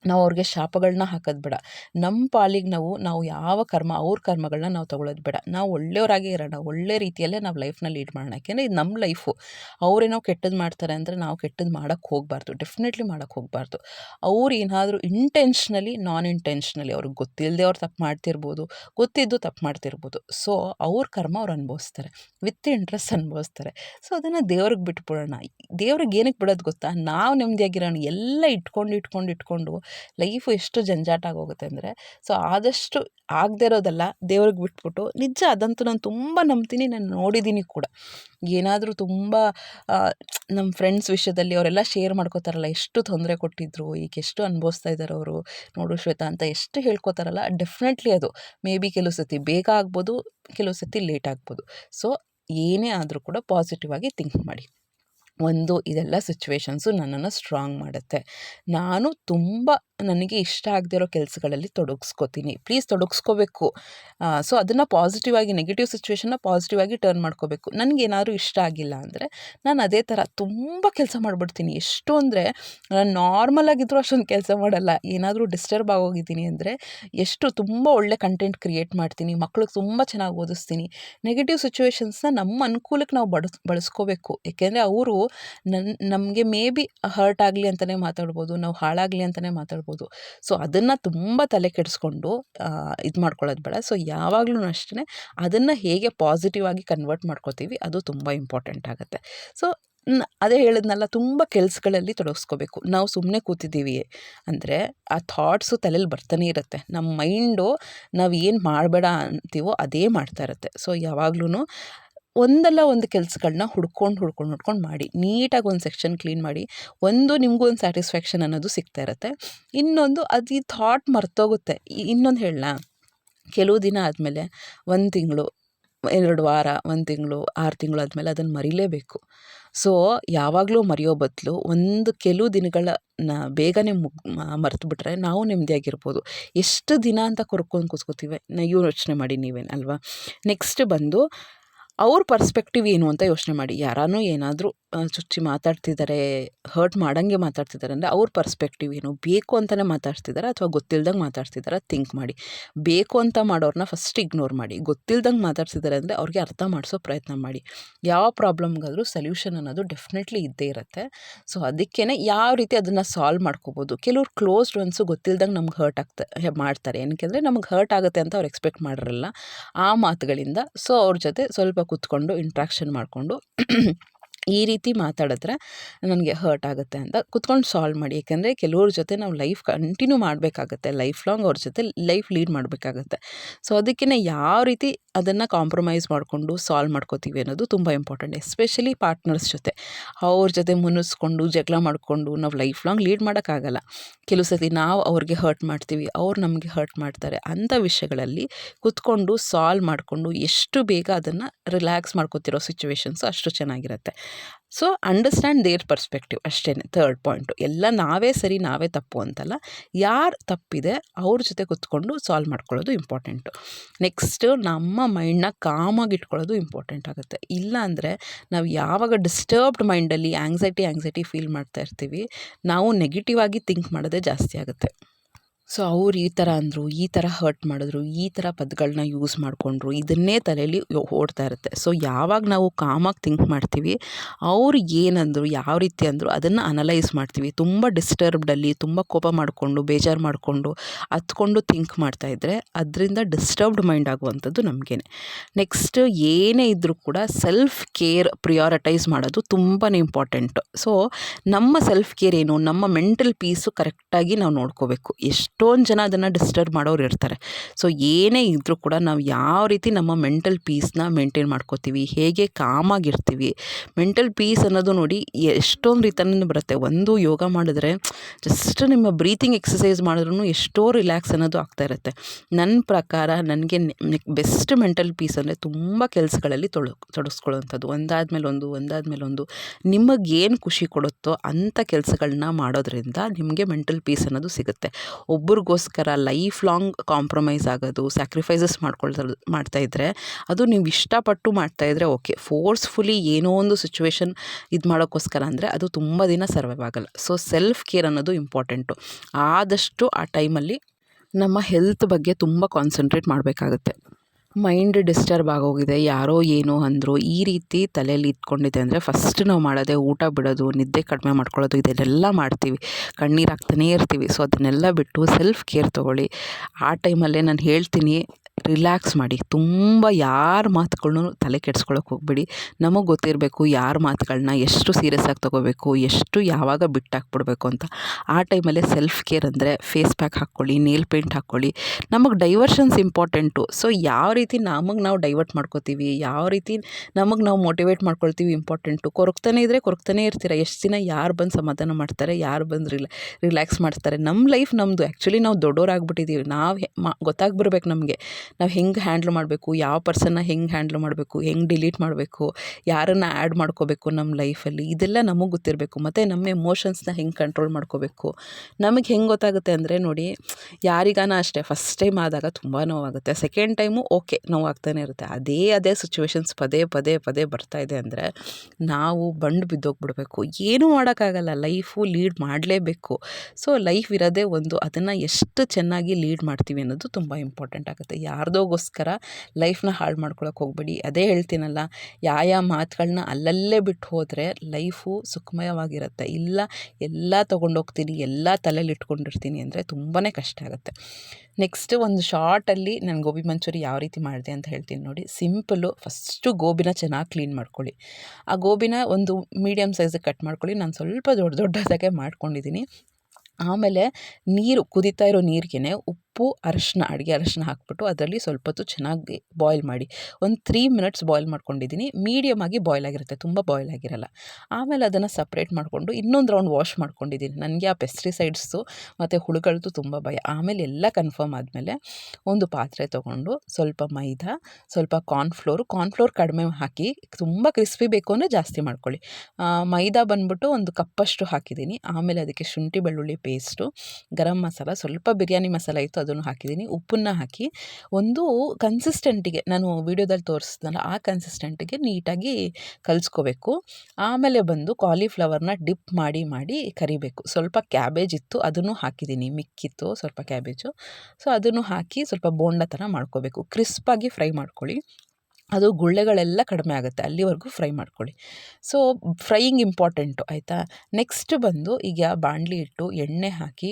ನಾವು ಅವ್ರಿಗೆ ಶಾಪಗಳನ್ನ ಹಾಕೋದು ಬೇಡ. ನಮ್ಮ ಪಾಲಿಗೆ ನಾವು ನಾವು ಯಾವ ಕರ್ಮ, ಅವ್ರ ಕರ್ಮಗಳನ್ನ ನಾವು ತೊಗೊಳೋದು ಬೇಡ. ನಾವು ಒಳ್ಳೆಯವರಾಗೇ ಇರೋಣ. ಒಳ್ಳೆ ರೀತಿಯಲ್ಲೇ ನಾವು ಲೈಫ್ನ ಲೀಡ್ ಮಾಡೋಣ. ಯಾಕೆಂದರೆ ಇದು ನಮ್ಮ ಲೈಫು ಅವರೇನೋ ಕೆಟ್ಟದ್ದು ಮಾಡ್ತಾರೆ ಅಂದರೆ ನಾವು ಕೆಟ್ಟದ್ದು ಮಾಡೋಕ್ಕೆ ಹೋಗಬಾರ್ದು. ಡೆಫಿನೆಟ್ಲಿ ಮಾಡೋಕ್ಕೆ ಹೋಗಬಾರ್ದು. ಅವ್ರು ಏನಾದರೂ ಇಂಟೆನ್ಷ್ನಲಿ ನಾನ್ ಇಂಟೆನ್ಷ್ನಲಿ ಅವ್ರಿಗೆ ಗೊತ್ತಿಲ್ಲದೆ ಅವ್ರು ತಪ್ಪು ಮಾಡ್ತಿರ್ಬೋದು. ಗೊತ್ತಿದ್ದು ತಪ್ಪು ಮಾಡ್ತಿರ್ಬೋದು. ಸೊ ಅವ್ರ ಕರ್ಮ ಅವ್ರು ಅನುಭವಿಸ್ತಾರೆ. ವಿತ್ ಇಂಟ್ರೆಸ್ಟ್ ಅನುಭವಿಸ್ತಾರೆ. ಸೊ ಅದನ್ನು ದೇವ್ರಿಗೆ ಬಿಟ್ಬಿಡೋಣ. ದೇವ್ರಿಗೆ ಏನಕ್ಕೆ ಬಿಡೋದು ಗೊತ್ತಾ? ನಾವು ನೆಮ್ಮದಿಯಾಗಿರೋಣ ಎಲ್ಲ ಇಟ್ಕೊಂಡು ಇಟ್ಕೊಂಡು ಇಟ್ಕೊಂಡು ಲೈಫು ಎಷ್ಟು ಜಂಜಾಟ ಆಗೋಗುತ್ತೆ ಅಂದರೆ, ಸೊ ಆದಷ್ಟು ಆಗದೆ ಇರೋದಲ್ಲ ದೇವ್ರಿಗೆ ಬಿಟ್ಬಿಟ್ಟು, ನಿಜ ಅದಂತೂ ನಾನು ತುಂಬ ನಂಬ್ತೀನಿ, ನಾನು ನೋಡಿದ್ದೀನಿ ಕೂಡ. ಏನಾದರೂ ತುಂಬ ನಮ್ಮ ಫ್ರೆಂಡ್ಸ್ ವಿಷಯದಲ್ಲಿ ಅವರೆಲ್ಲ ಶೇರ್ ಮಾಡ್ಕೋತಾರಲ್ಲ, ಎಷ್ಟು ತೊಂದರೆ ಕೊಟ್ಟಿದ್ರು, ಈಗ ಎಷ್ಟು ಅನುಭವಿಸ್ತಾ ಇದ್ದಾರೆ ಅವರು, ನೋಡು ಶ್ವೇತಾ ಅಂತ ಎಷ್ಟು ಹೇಳ್ಕೊತಾರಲ್ಲ ಡೆಫಿನೆಟ್ಲಿ ಅದು ಮೇ ಬಿ ಕೆಲವು ಸತಿ ಬೇಗ ಆಗ್ಬೋದು, ಕೆಲವು ಸತಿ ಲೇಟ್ ಆಗ್ಬೋದು. ಸೊ ಏನೇ ಆದರೂ ಕೂಡ ಪಾಸಿಟಿವ್ ಆಗಿ ಥಿಂಕ್ ಮಾಡಿ. ಒಂದು ಇದೆಲ್ಲ ಸಿಚುವೇಶನ್ಸು ನನ್ನನ್ನು ಸ್ಟ್ರಾಂಗ್ ಮಾಡುತ್ತೆ. ನಾನು ತುಂಬ ನನಗೆ ಇಷ್ಟ ಆಗದಿರೋ ಕೆಲಸಗಳಲ್ಲಿ ತೊಡಗಿಸ್ಕೋತೀನಿ. ಪ್ಲೀಸ್ ತೊಡಗಿಸ್ಕೋಬೇಕು. ಸೊ ಅದನ್ನು ಪಾಸಿಟಿವ್ ಆಗಿ ನೆಗೆಟಿವ್ ಸಿಚುವೇಶನ್ನ ಪಾಸಿಟಿವ್ ಆಗಿ ಟರ್ನ್ ಮಾಡ್ಕೋಬೇಕು. ನನಗೇನಾದ್ರೂ ಇಷ್ಟ ಆಗಿಲ್ಲ ಅಂದರೆ ನಾನು ಅದೇ ಥರ ತುಂಬ ಕೆಲಸ ಮಾಡಿಬಿಡ್ತೀನಿ. ಎಷ್ಟು ಅಂದರೆ ನಾನು ನಾರ್ಮಲ್ ಆಗಿದ್ದರೂ ಅಷ್ಟೊಂದು ಕೆಲಸ ಮಾಡಲ್ಲ. ಏನಾದರೂ ಡಿಸ್ಟರ್ಬ್ ಆಗೋಗಿದ್ದೀನಿ ಅಂದರೆ ಎಷ್ಟು ತುಂಬ ಒಳ್ಳೆ ಕಂಟೆಂಟ್ ಕ್ರಿಯೇಟ್ ಮಾಡ್ತೀನಿ. ಮಕ್ಳಿಗೆ ತುಂಬ ಚೆನ್ನಾಗಿ ಓದಿಸ್ತೀನಿ. ನೆಗೆಟಿವ್ ಸಿಚುವೇಶನ್ಸ್ನ ನಮ್ಮ ಅನುಕೂಲಕ್ಕೆ ನಾವು ಬಡ ಬಳಸ್ಕೋಬೇಕು. ಏಕೆಂದರೆ ಅವರು ನನ್ನ ನಮಗೆ ಮೇ ಬಿ ಹರ್ಟ್ ಆಗಲಿ ಅಂತಲೇ ಮಾತಾಡ್ಬೋದು, ನಾವು ಹಾಳಾಗಲಿ ಅಂತಲೇ ಮಾತಾಡ್ಬೋದು. ಸೊ ಅದನ್ನು ತುಂಬ ತಲೆ ಕೆಡಿಸ್ಕೊಂಡು ಇದು ಮಾಡ್ಕೊಳ್ಳೋದು ಬೇಡ. ಸೊ ಯಾವಾಗಲೂ ಅಷ್ಟೇ ಅದನ್ನು ಹೇಗೆ ಪಾಸಿಟಿವ್ ಆಗಿ ಕನ್ವರ್ಟ್ ಮಾಡ್ಕೋತೀವಿ, ಅದು ತುಂಬ ಇಂಪಾರ್ಟೆಂಟ್ ಆಗುತ್ತೆ. ಸೊ ಅದೇ ಹೇಳಿದ್ನಲ್ಲ, ತುಂಬ ಕೆಲಸಗಳಲ್ಲಿ ತೊಡಗಿಸ್ಕೋಬೇಕು. ನಾವು ಸುಮ್ಮನೆ ಕೂತಿದ್ದೀವಿ ಅಂದರೆ, ಆ ಥಾಟ್ಸು ತಲೆಯಲ್ಲಿ ಬರ್ತಾನೆ ಇರುತ್ತೆ. ನಮ್ಮ ಮೈಂಡು ನಾವು ಏನು ಮಾಡಬೇಡ ಅಂತೀವೋ, ಅದೇ ಮಾಡ್ತಾ ಇರುತ್ತೆ. ಸೊ ಯಾವಾಗ್ಲೂ ಒಂದಲ್ಲ ಒಂದು ಕೆಲಸಗಳನ್ನ ಹುಡ್ಕೊಂಡು ಹುಡ್ಕೊಂಡು ಹುಡ್ಕೊಂಡು ಮಾಡಿ, ನೀಟಾಗಿ ಒಂದು ಸೆಕ್ಷನ್ ಕ್ಲೀನ್ ಮಾಡಿ, ಒಂದು ನಿಮಗೂ ಒಂದು ಸ್ಯಾಟಿಸ್ಫ್ಯಾಕ್ಷನ್ ಅನ್ನೋದು ಸಿಗ್ತಾ ಇರುತ್ತೆ. ಇನ್ನೊಂದು ಅದು ಈ ಥಾಟ್ ಮರ್ತೋಗುತ್ತೆ. ಇನ್ನೊಂದು ಹೇಳಲಾ? ಕೆಲವು ದಿನ ಆದಮೇಲೆ ಒಂದು ತಿಂಗಳು, ಎರಡು ವಾರ, ಒಂದು ತಿಂಗಳು, ಆರು ತಿಂಗಳು ಆದಮೇಲೆ ಅದನ್ನು ಮರಿಲೇಬೇಕು. ಸೊ, ಯಾವಾಗಲೂ ಮರೆಯೋ ಬದಲು ಒಂದು ಕೆಲವು ದಿನಗಳನ್ನ ಬೇಗನೆ ಮುಗ್ ಮರೆತುಬಿಟ್ರೆ ನಾವು ನೆಮ್ಮದಿಯಾಗಿರ್ಬೋದು ಎಷ್ಟು ದಿನ ಅಂತ ಕೊರ್ಕೊಂಡು ಕೂತ್ಕೋತೀವಿ? ನಾ ಯೋಚನೆ ಮಾಡಿ ನೀವೇನು ಅಲ್ವಾ? ನೆಕ್ಸ್ಟ್ ಬಂದು ಅವ್ರ ಪರ್ಸ್ಪೆಕ್ಟಿವ್ ಏನು ಅಂತ ಯೋಚನೆ ಮಾಡಿ. ಯಾರಾನೂ ಏನಾದರೂ ಚುಚ್ಚಿ ಮಾತಾಡ್ತಿದ್ದಾರೆ ಹರ್ಟ್ ಮಾಡಂಗೆ ಮಾತಾಡ್ತಿದ್ದಾರೆ ಅಂದರೆ ಅವ್ರ ಪರ್ಸ್ಪೆಕ್ಟಿವ್ ಏನು? ಬೇಕು ಅಂತಲೇ ಮಾತಾಡ್ತಿದ್ದಾರೆ ಅಥವಾ ಗೊತ್ತಿಲ್ದಂಗೆ ಮಾತಾಡ್ತಿದ್ದಾರೆ ಥಿಂಕ್ ಮಾಡಿ. ಬೇಕು ಅಂತ ಮಾಡೋರನ್ನ ಫಸ್ಟ್ ಇಗ್ನೋರ್ ಮಾಡಿ. ಗೊತ್ತಿಲ್ದಂಗೆ ಮಾತಾಡ್ತಿದ್ದಾರೆ ಅಂದರೆ ಅವ್ರಿಗೆ ಅರ್ಥ ಮಾಡಿಸೋ ಪ್ರಯತ್ನ ಮಾಡಿ. ಯಾವ ಪ್ರಾಬ್ಲಮ್ಗಾದರೂ ಸೊಲ್ಯೂಷನ್ ಅನ್ನೋದು ಡೆಫಿನೆಟ್ಲಿ ಇದ್ದೇ ಇರುತ್ತೆ. ಸೊ ಅದಕ್ಕೇ ಯಾವ ರೀತಿ ಅದನ್ನು ಸಾಲ್ವ್ ಮಾಡ್ಕೋಬೋದು? ಕೆಲವ್ರು ಕ್ಲೋಸ್ಡ್ ಒನ್ಸು ಗೊತ್ತಿಲ್ದಂಗೆ ನಮ್ಗೆ ಹರ್ಟ್ ಆಗ್ತಾ ಮಾಡ್ತಾರೆ. ಏನಕ್ಕೆ ನಮ್ಗೆ ಹರ್ಟ್ ಆಗುತ್ತೆ ಅಂತ ಅವ್ರು ಎಕ್ಸ್ಪೆಕ್ಟ್ ಮಾಡಿರಲ್ಲ ಆ ಮಾತುಗಳಿಂದ. ಸೊ ಅವ್ರ ಜೊತೆ ಸ್ವಲ್ಪ ಕೂತ್ಕೊಂಡು ಇಂಟ್ರಾಕ್ಷನ್ ಮಾಡಿಕೊಂಡು ಈ ರೀತಿ ಮಾತಾಡಿದ್ರೆ ನನಗೆ ಹರ್ಟ್ ಆಗುತ್ತೆ ಅಂತ ಕುತ್ಕೊಂಡು ಸಾಲ್ವ್ ಮಾಡಿ. ಯಾಕೆಂದರೆ ಕೆಲವ್ರ ಜೊತೆ ನಾವು ಲೈಫ್ ಕಂಟಿನ್ಯೂ ಮಾಡಬೇಕಾಗತ್ತೆ ಲೈಫ್ ಲಾಂಗ್ ಅವ್ರ ಜೊತೆ ಲೈಫ್ ಲೀಡ್ ಮಾಡಬೇಕಾಗತ್ತೆ. ಸೊ ಅದಕ್ಕೇ ಯಾವ ರೀತಿ ಅದನ್ನು ಕಾಂಪ್ರಮೈಸ್ ಮಾಡಿಕೊಂಡು ಸಾಲ್ವ್ ಮಾಡ್ಕೋತೀವಿ ಅನ್ನೋದು ತುಂಬ ಇಂಪಾರ್ಟೆಂಟ್ ಎಸ್ಪೆಷಲಿ ಪಾರ್ಟ್ನರ್ಸ್ ಜೊತೆ. ಅವ್ರ ಜೊತೆ ಮುನಿಸ್ಕೊಂಡು ಜಗಳ ಮಾಡಿಕೊಂಡು ನಾವು ಲೈಫ್ ಲಾಂಗ್ ಲೀಡ್ ಮಾಡೋಕ್ಕಾಗಲ್ಲ. ಕೆಲವು ಸತಿ ನಾವು ಅವ್ರಿಗೆ ಹರ್ಟ್ ಮಾಡ್ತೀವಿ, ಅವ್ರು ನಮಗೆ ಹರ್ಟ್ ಮಾಡ್ತಾರೆ ಅಂಥ ವಿಷಯಗಳಲ್ಲಿ ಕುತ್ಕೊಂಡು ಸಾಲ್ವ್ ಮಾಡಿಕೊಂಡು ಎಷ್ಟು ಬೇಗ ಅದನ್ನು ರಿಲ್ಯಾಕ್ಸ್ ಮಾಡ್ಕೋತಿರೋ ಸಿಚುವೇಶನ್ಸು ಅಷ್ಟು ಚೆನ್ನಾಗಿರುತ್ತೆ. ಸೊ ಅಂಡರ್ಸ್ಟ್ಯಾಂಡ್ ದೇರ್ ಪರ್ಸ್ಪೆಕ್ಟಿವ್ ಅಷ್ಟೇ ಥರ್ಡ್ ಪಾಯಿಂಟು ಎಲ್ಲ ನಾವೇ ಸರಿ, ನಾವೇ ತಪ್ಪು ಅಂತಲ್ಲ, ಯಾರು ತಪ್ಪಿದೆ ಅವ್ರ ಜೊತೆ ಕುತ್ಕೊಂಡು ಸಾಲ್ವ್ ಮಾಡ್ಕೊಳ್ಳೋದು ಇಂಪಾರ್ಟೆಂಟು ನೆಕ್ಸ್ಟು ನಮ್ಮ ಮೈಂಡನ್ನ ಕಾಮಾಗಿ ಇಟ್ಕೊಳ್ಳೋದು ಇಂಪಾರ್ಟೆಂಟ್ ಆಗುತ್ತೆ. ಇಲ್ಲ ಅಂದರೆ, ನಾವು ಯಾವಾಗ ಡಿಸ್ಟರ್ಬ್ಡ್ ಮೈಂಡಲ್ಲಿ ಆ್ಯಂಗ್ಸೈಟಿ ಆ್ಯಂಗ್ಸೈಟಿ ಫೀಲ್ ಮಾಡ್ತಾ ಇರ್ತೀವಿ, ನಾವು ನೆಗೆಟಿವ್ ಆಗಿ ಥಿಂಕ್ ಮಾಡೋದೇ ಜಾಸ್ತಿ ಆಗುತ್ತೆ. ಸೊ ಅವ್ರು ಈ ಥರ ಅಂದರು, ಈ ಥರ ಹರ್ಟ್ ಮಾಡಿದ್ರು, ಈ ಥರ ಪದಗಳನ್ನ ಯೂಸ್ ಮಾಡಿಕೊಂಡ್ರು, ಇದನ್ನೇ ತಲೆಯಲ್ಲಿ ಓಡ್ತಾ ಇರುತ್ತೆ. ಸೊ ಯಾವಾಗ ನಾವು ಕಾಮಾಗಿ ಥಿಂಕ್ ಮಾಡ್ತೀವಿ, ಅವ್ರು ಏನಂದರು ಯಾವ ರೀತಿ ಅಂದರು, ಅದನ್ನು ಅನಲೈಸ್ ಮಾಡ್ತೀವಿ. ತುಂಬ ಡಿಸ್ಟರ್ಬ್ಡಲ್ಲಿ ತುಂಬ ಕೋಪ ಮಾಡಿಕೊಂಡು, ಬೇಜಾರು ಮಾಡಿಕೊಂಡು ಹತ್ಕೊಂಡು ಥಿಂಕ್ ಮಾಡ್ತಾಯಿದ್ರೆ ಅದರಿಂದ ಡಿಸ್ಟರ್ಬ್ಡ್ ಮೈಂಡ್ ಆಗುವಂಥದ್ದು ನಮಗೇನೆ. ನೆಕ್ಸ್ಟ್ ಏನೇ ಇದ್ದರೂ ಕೂಡ ಸೆಲ್ಫ್ ಕೇರ್ ಪ್ರಿಯಾರಿಟೈಸ್ ಮಾಡೋದು ತುಂಬಾ ಇಂಪಾರ್ಟೆಂಟು ಸೊ ನಮ್ಮ ಸೆಲ್ಫ್ ಕೇರ್ ಏನು, ನಮ್ಮ ಮೆಂಟಲ್ ಪೀಸು ಕರೆಕ್ಟಾಗಿ ನಾವು ನೋಡ್ಕೋಬೇಕು. ಎಷ್ಟು ಎಷ್ಟೊಂದು ಜನ ಅದನ್ನು ಡಿಸ್ಟರ್ಬ್ ಮಾಡೋರು ಇರ್ತಾರೆ. ಸೊ ಏನೇ ಇದ್ದರೂ ಕೂಡ ನಾವು ಯಾವ ರೀತಿ ನಮ್ಮ ಮೆಂಟಲ್ ಪೀಸ್ನ ಮೇಂಟೈನ್ ಮಾಡ್ಕೋತೀವಿ, ಹೇಗೆ ಕಾಮಾಗಿರ್ತೀವಿ ಮೆಂಟಲ್ ಪೀಸ್ ಅನ್ನೋದು ನೋಡಿ ಎಷ್ಟೊಂದು ರೀತಿಯಿಂದ ಬರುತ್ತೆ. ಒಂದು ಯೋಗ ಮಾಡಿದ್ರೆ ಜಸ್ಟ್ ನಿಮ್ಮ ಬ್ರೀತಿಂಗ್ ಎಕ್ಸಸೈಸ್ ಮಾಡಿದ್ರೂ ಎಷ್ಟೋ ರಿಲ್ಯಾಕ್ಸ್ ಅನ್ನೋದು ಆಗ್ತಾ ಇರುತ್ತೆ. ನನ್ನ ಪ್ರಕಾರ ನನಗೆ ಬೆಸ್ಟ್ ಮೆಂಟಲ್ ಪೀಸ್ ಅಂದರೆ ತುಂಬ ಕೆಲಸಗಳಲ್ಲಿ ತೊಳ ತೊಡಗಿಸ್ಕೊಳ್ಳೋವಂಥದ್ದು ಒಂದಾದಮೇಲೆ ಒಂದು, ಒಂದಾದ್ಮೇಲೆ ಒಂದು. ನಿಮಗೇನು ಖುಷಿ ಕೊಡುತ್ತೋ ಅಂಥ ಕೆಲಸಗಳನ್ನ ಮಾಡೋದ್ರಿಂದ ನಿಮಗೆ ಮೆಂಟಲ್ ಪೀಸ್ ಅನ್ನೋದು ಸಿಗುತ್ತೆ. ಒಬ್ರಿಗೋಸ್ಕರ ಲೈಫ್ ಲಾಂಗ್ ಕಾಂಪ್ರಮೈಸ್ ಆಗೋದು ಸ್ಯಾಕ್ರಿಫೈಸಸ್ ಮಾಡ್ಕೊಳ್ತಾ ಇದ್ದರೆ ಅದು ನೀವು ಇಷ್ಟಪಟ್ಟು ಮಾಡ್ತಾಯಿದ್ರೆ ಓಕೆ ಫೋರ್ಸ್ಫುಲಿ ಏನೋ ಒಂದು ಸಿಚುವೇಶನ್ ಇದು ಮಾಡೋಕ್ಕೋಸ್ಕರ ಅಂದರೆ ಅದು ತುಂಬ ದಿನ ಸರ್ವೈವ್ ಆಗೋಲ್ಲ. ಸೊ ಸೆಲ್ಫ್ ಕೇರ್ ಅನ್ನೋದು ಇಂಪಾರ್ಟೆಂಟು ಆದಷ್ಟು ಆ ಟೈಮಲ್ಲಿ ನಮ್ಮ ಹೆಲ್ತ್ ಬಗ್ಗೆ ತುಂಬ ಕಾನ್ಸಂಟ್ರೇಟ್ ಮಾಡಬೇಕಾಗತ್ತೆ. ಮೈಂಡ್ ಡಿಸ್ಟರ್ಬ್ ಆಗೋಗಿದೆ, ಯಾರೋ ಏನೋ ಅಂದರು, ಈ ರೀತಿ ತಲೆಯಲ್ಲಿ ಇಟ್ಕೊಂಡಿದೆ ಅಂದರೆ ಫಸ್ಟ್ ನಾವು ಮಾಡೋದೆ ಊಟ ಬಿಡೋದು, ನಿದ್ದೆ ಕಡಿಮೆ ಮಾಡ್ಕೊಳ್ಳೋದು, ಇದನ್ನೆಲ್ಲ ಮಾಡ್ತೀವಿ. ಕಣ್ಣೀರು ಹಾಕ್ತಾನೇ ಇರ್ತೀವಿ. ಸೊ ಅದನ್ನೆಲ್ಲ ಬಿಟ್ಟು ಸೆಲ್ಫ್ ಕೇರ್ ತೊಗೊಳ್ಳಿ. ಆ ಟೈಮಲ್ಲೇ ನಾನು ಹೇಳ್ತೀನಿ ರಿಲ್ಯಾಕ್ಸ್ ಮಾಡಿ. ತುಂಬ ಯಾರ ಮಾತುಗಳ್ನೂ ತಲೆ ಕೆಡ್ಸ್ಕೊಳಕ್ಕೆ ಹೋಗ್ಬೇಡಿ. ನಮಗೆ ಗೊತ್ತಿರಬೇಕು ಯಾರ ಮಾತುಗಳನ್ನ ಎಷ್ಟು ಸೀರಿಯಸ್ಸಾಗಿ ತೊಗೋಬೇಕು, ಎಷ್ಟು ಯಾವಾಗ ಬಿಟ್ಟಾಕ್ಬಿಡ್ಬೇಕು ಅಂತ. ಆ ಟೈಮಲ್ಲೇ ಸೆಲ್ಫ್ ಕೇರ್ ಅಂದರೆ ಫೇಸ್ ಪ್ಯಾಕ್ ಹಾಕ್ಕೊಳ್ಳಿ ನೇಲ್ ಪೇಂಟ್ ಹಾಕ್ಕೊಳ್ಳಿ. ನಮಗೆ ಡೈವರ್ಷನ್ಸ್ ಇಂಪಾರ್ಟೆಂಟು ಸೊ ಯಾವ ರೀತಿ ನಮಗೆ ನಾವು ಡೈವರ್ಟ್ ಮಾಡ್ಕೋತೀವಿ, ಯಾವ ರೀತಿ ನಮಗೆ ನಾವು ಮೋಟಿವೇಟ್ ಮಾಡ್ಕೊಳ್ತೀವಿ ಇಂಪಾರ್ಟೆಂಟು ಕೊರಗ್ತಾನೆ ಇದ್ದರೆ ಕೊರಗ್ತಾನೆ ಇರ್ತೀರ. ಎಷ್ಟು ದಿನ ಯಾರು ಬಂದು ಸಮಾಧಾನ ಮಾಡ್ತಾರೆ, ಯಾರು ಬಂದು ರಿಲ್ ರಿಲ್ಯಾಕ್ಸ್ ಮಾಡ್ತಾರೆ. ನಮ್ಮ ಲೈಫ್ ನಮ್ಮದು ಆ್ಯಕ್ಚುಲಿ ನಾವು ದೊಡ್ಡೋರಾಗ್ಬಿಟ್ಟಿದ್ದೀವಿ ನಾವು ಮಾ, ಗೊತ್ತಾಗ್ಬಿಡ್ಬೇಕು ನಮಗೆ. ನಾವು ಹೆಂಗೆ ಹ್ಯಾಂಡ್ಲ್ ಮಾಡಬೇಕು, ಯಾವ ಪರ್ಸನ್ನ ಹೆಂಗೆ ಹ್ಯಾಂಡ್ಲ್ ಮಾಡಬೇಕು, ಹೆಂಗೆ ಡಿಲೀಟ್ ಮಾಡಬೇಕು, ಯಾರನ್ನು ಆ್ಯಡ್ ಮಾಡ್ಕೋಬೇಕು ನಮ್ಮ ಲೈಫಲ್ಲಿ ಇದೆಲ್ಲ ನಮಗೆ ಗೊತ್ತಿರಬೇಕು. ಮತ್ತು ನಮ್ಮ ಎಮೋಷನ್ಸ್ನ ಹೆಂಗೆ ಕಂಟ್ರೋಲ್ ಮಾಡ್ಕೋಬೇಕು. ನಮಗೆ ಹೆಂಗೆ ಗೊತ್ತಾಗುತ್ತೆ ಅಂದರೆ ನೋಡಿ, ಯಾರಿಗಾನ ಅಷ್ಟೇ ಫಸ್ಟ್ ಟೈಮ್ ಆದಾಗ ತುಂಬ ನೋವಾಗುತ್ತೆ. ಸೆಕೆಂಡ್ ಟೈಮು ಓಕೆ ನೋವಾಗ್ತಾನೆ ಇರುತ್ತೆ. ಅದೇ ಅದೇ ಸಿಚುವೇಶನ್ಸ್ ಪದೇ ಪದೇ ಪದೇ ಬರ್ತಾ ಇದೆ ಅಂದರೆ ನಾವು ಬಂಡು ಬಿದ್ದೋಗ್ಬಿಡ್ಬೇಕು. ಏನೂ ಮಾಡೋಕ್ಕಾಗಲ್ಲ ಲೈಫು ಲೀಡ್ ಮಾಡಲೇಬೇಕು. ಸೊ ಲೈಫ್ ಇರೋದೇ ಒಂದು, ಅದನ್ನು ಎಷ್ಟು ಚೆನ್ನಾಗಿ ಲೀಡ್ ಮಾಡ್ತೀವಿ ಅನ್ನೋದು ತುಂಬ ಇಂಪಾರ್ಟೆಂಟ್ ಆಗುತ್ತೆ. ಯಾರ್ದೋಗೋಸ್ಕರ ಲೈಫ್ನ ಹಾಳು ಮಾಡ್ಕೊಳಕ್ಕೆ ಹೋಗಬೇಡಿ. ಅದೇ ಹೇಳ್ತೀನಲ್ಲ ಯಾವ ಮಾತುಗಳನ್ನ ಅಲ್ಲಲ್ಲೇ ಬಿಟ್ಟು ಹೋದರೆ ಲೈಫು ಸುಖಮಯವಾಗಿರುತ್ತೆ. ಇಲ್ಲ, ಎಲ್ಲ ತೊಗೊಂಡೋಗ್ತೀನಿ, ಎಲ್ಲ ತಲೆಯಲ್ಲಿ ಇಟ್ಕೊಂಡಿರ್ತೀನಿ ಅಂದರೆ ತುಂಬಾ ಕಷ್ಟ ಆಗುತ್ತೆ. ನೆಕ್ಸ್ಟ್ ಒಂದು ಶಾರ್ಟಲ್ಲಿ ನಾನು ಗೋಬಿ ಮಂಚೂರಿ ಯಾವ ರೀತಿ ಮಾಡಿದೆ ಅಂತ ಹೇಳ್ತೀನಿ ನೋಡಿ. ಸಿಂಪಲ್ಲು ಫಸ್ಟು ಗೋಬಿನ ಚೆನ್ನಾಗಿ ಕ್ಲೀನ್ ಮಾಡ್ಕೊಳ್ಳಿ. ಆ ಗೋಬಿನ ಒಂದು ಮೀಡಿಯಮ್ ಸೈಜಿಗೆ ಕಟ್ ಮಾಡ್ಕೊಳ್ಳಿ. ನಾನು ಸ್ವಲ್ಪ ದೊಡ್ಡ ದೊಡ್ಡದಾಗೆ ಮಾಡ್ಕೊಂಡಿದ್ದೀನಿ ಆಮೇಲೆ ನೀರು ಕುದಿತಾ ಇರೋ ನೀರಿಗೆ ಉಪ್ಪು ಅರಶಿನ, ಅಡುಗೆ ಅರಶಿನ ಹಾಕ್ಬಿಟ್ಟು ಅದರಲ್ಲಿ ಸ್ವಲ್ಪ ಹೊತ್ತು ಚೆನ್ನಾಗಿ ಬಾಯ್ಲ್ ಮಾಡಿ. ಒಂದು ತ್ರೀ ಮಿನಿಟ್ಸ್ ಬಾಯ್ಲ್ ಮಾಡ್ಕೊಂಡಿದ್ದೀನಿ. ಮೀಡಿಯಮ್ ಆಗಿ ಬಾಯ್ಲ್ ಆಗಿರುತ್ತೆ. ತುಂಬ ಬಾಯ್ಲ್ ಆಗಿರಲ್ಲ. ಆಮೇಲೆ ಅದನ್ನು ಸಪ್ರೇಟ್ ಮಾಡಿಕೊಂಡು ಇನ್ನೊಂದು ರೌಂಡ್ ವಾಶ್ ಮಾಡ್ಕೊಂಡಿದ್ದೀನಿ. ನನಗೆ ಆ ಪೆಸ್ಟಿಸೈಡ್ಸು ಮತ್ತು ಹುಳುಗಳದ್ದು ತುಂಬ ಭಯ. ಆಮೇಲೆ ಎಲ್ಲ ಕನ್ಫರ್ಮ್ ಆದಮೇಲೆ ಒಂದು ಪಾತ್ರೆ ತೊಗೊಂಡು ಸ್ವಲ್ಪ ಮೈದಾ, ಸ್ವಲ್ಪ ಕಾರ್ನ್ಫ್ಲೋರು ಕಾರ್ನ್ಫ್ಲೋರ್ ಕಡಿಮೆ ಹಾಕಿ ತುಂಬ ಕ್ರಿಸ್ಪಿ ಬೇಕು ಅಂದರೆ ಜಾಸ್ತಿ ಮಾಡ್ಕೊಳ್ಳಿ. ಮೈದಾ ಬಂದ್ಬಿಟ್ಟು ಒಂದು ಕಪ್ಪಷ್ಟು ಹಾಕಿದ್ದೀನಿ. ಆಮೇಲೆ ಅದಕ್ಕೆ ಶುಂಠಿ ಬೆಳ್ಳುಳ್ಳಿ ಪೇಸ್ಟು ಗರಂ ಮಸಾಲ, ಸ್ವಲ್ಪ ಬಿರಿಯಾನಿ ಮಸಾಲ ಇತ್ತು ಅದನ್ನು ಹಾಕಿದ್ದೀನಿ. ಉಪ್ಪನ್ನು ಹಾಕಿ ಒಂದು ಕನ್ಸಿಸ್ಟೆಂಟಿಗೆ ನಾನು ವೀಡಿಯೋದಲ್ಲಿ ತೋರಿಸ್ದಲ್ಲ ಆ ಕನ್ಸಿಸ್ಟೆಂಟಿಗೆ ನೀಟಾಗಿ ಕಲಿಸ್ಕೋಬೇಕು. ಆಮೇಲೆ ಬಂದು ಕಾಲಿಫ್ಲವರ್ನ ಡಿಪ್ ಮಾಡಿ ಮಾಡಿ ಕರಿಬೇಕು. ಸ್ವಲ್ಪ ಕ್ಯಾಬೇಜ್ ಇತ್ತು, ಅದನ್ನು ಹಾಕಿದ್ದೀನಿ. ಮಿಕ್ಕಿತ್ತು, ಸ್ವಲ್ಪ ಕ್ಯಾಬೇಜು ಸೊ ಅದನ್ನು ಹಾಕಿ ಸ್ವಲ್ಪ ಬೋಂಡ ಥರ ಮಾಡ್ಕೋಬೇಕು. ಕ್ರಿಸ್ಪಾಗಿ ಫ್ರೈ ಮಾಡ್ಕೊಳ್ಳಿ. ಅದು ಗುಳ್ಳೆಗಳೆಲ್ಲ ಕಡಿಮೆ ಆಗುತ್ತೆ, ಅಲ್ಲಿವರೆಗೂ ಫ್ರೈ ಮಾಡ್ಕೊಳ್ಳಿ. ಸೊ ಫ್ರೈಯಿಂಗ್ ಇಂಪಾರ್ಟೆಂಟು ಆಯಿತಾ? ನೆಕ್ಸ್ಟ್ ಬಂದು ಈಗ ಬಾಣಲಿ ಇಟ್ಟು ಎಣ್ಣೆ ಹಾಕಿ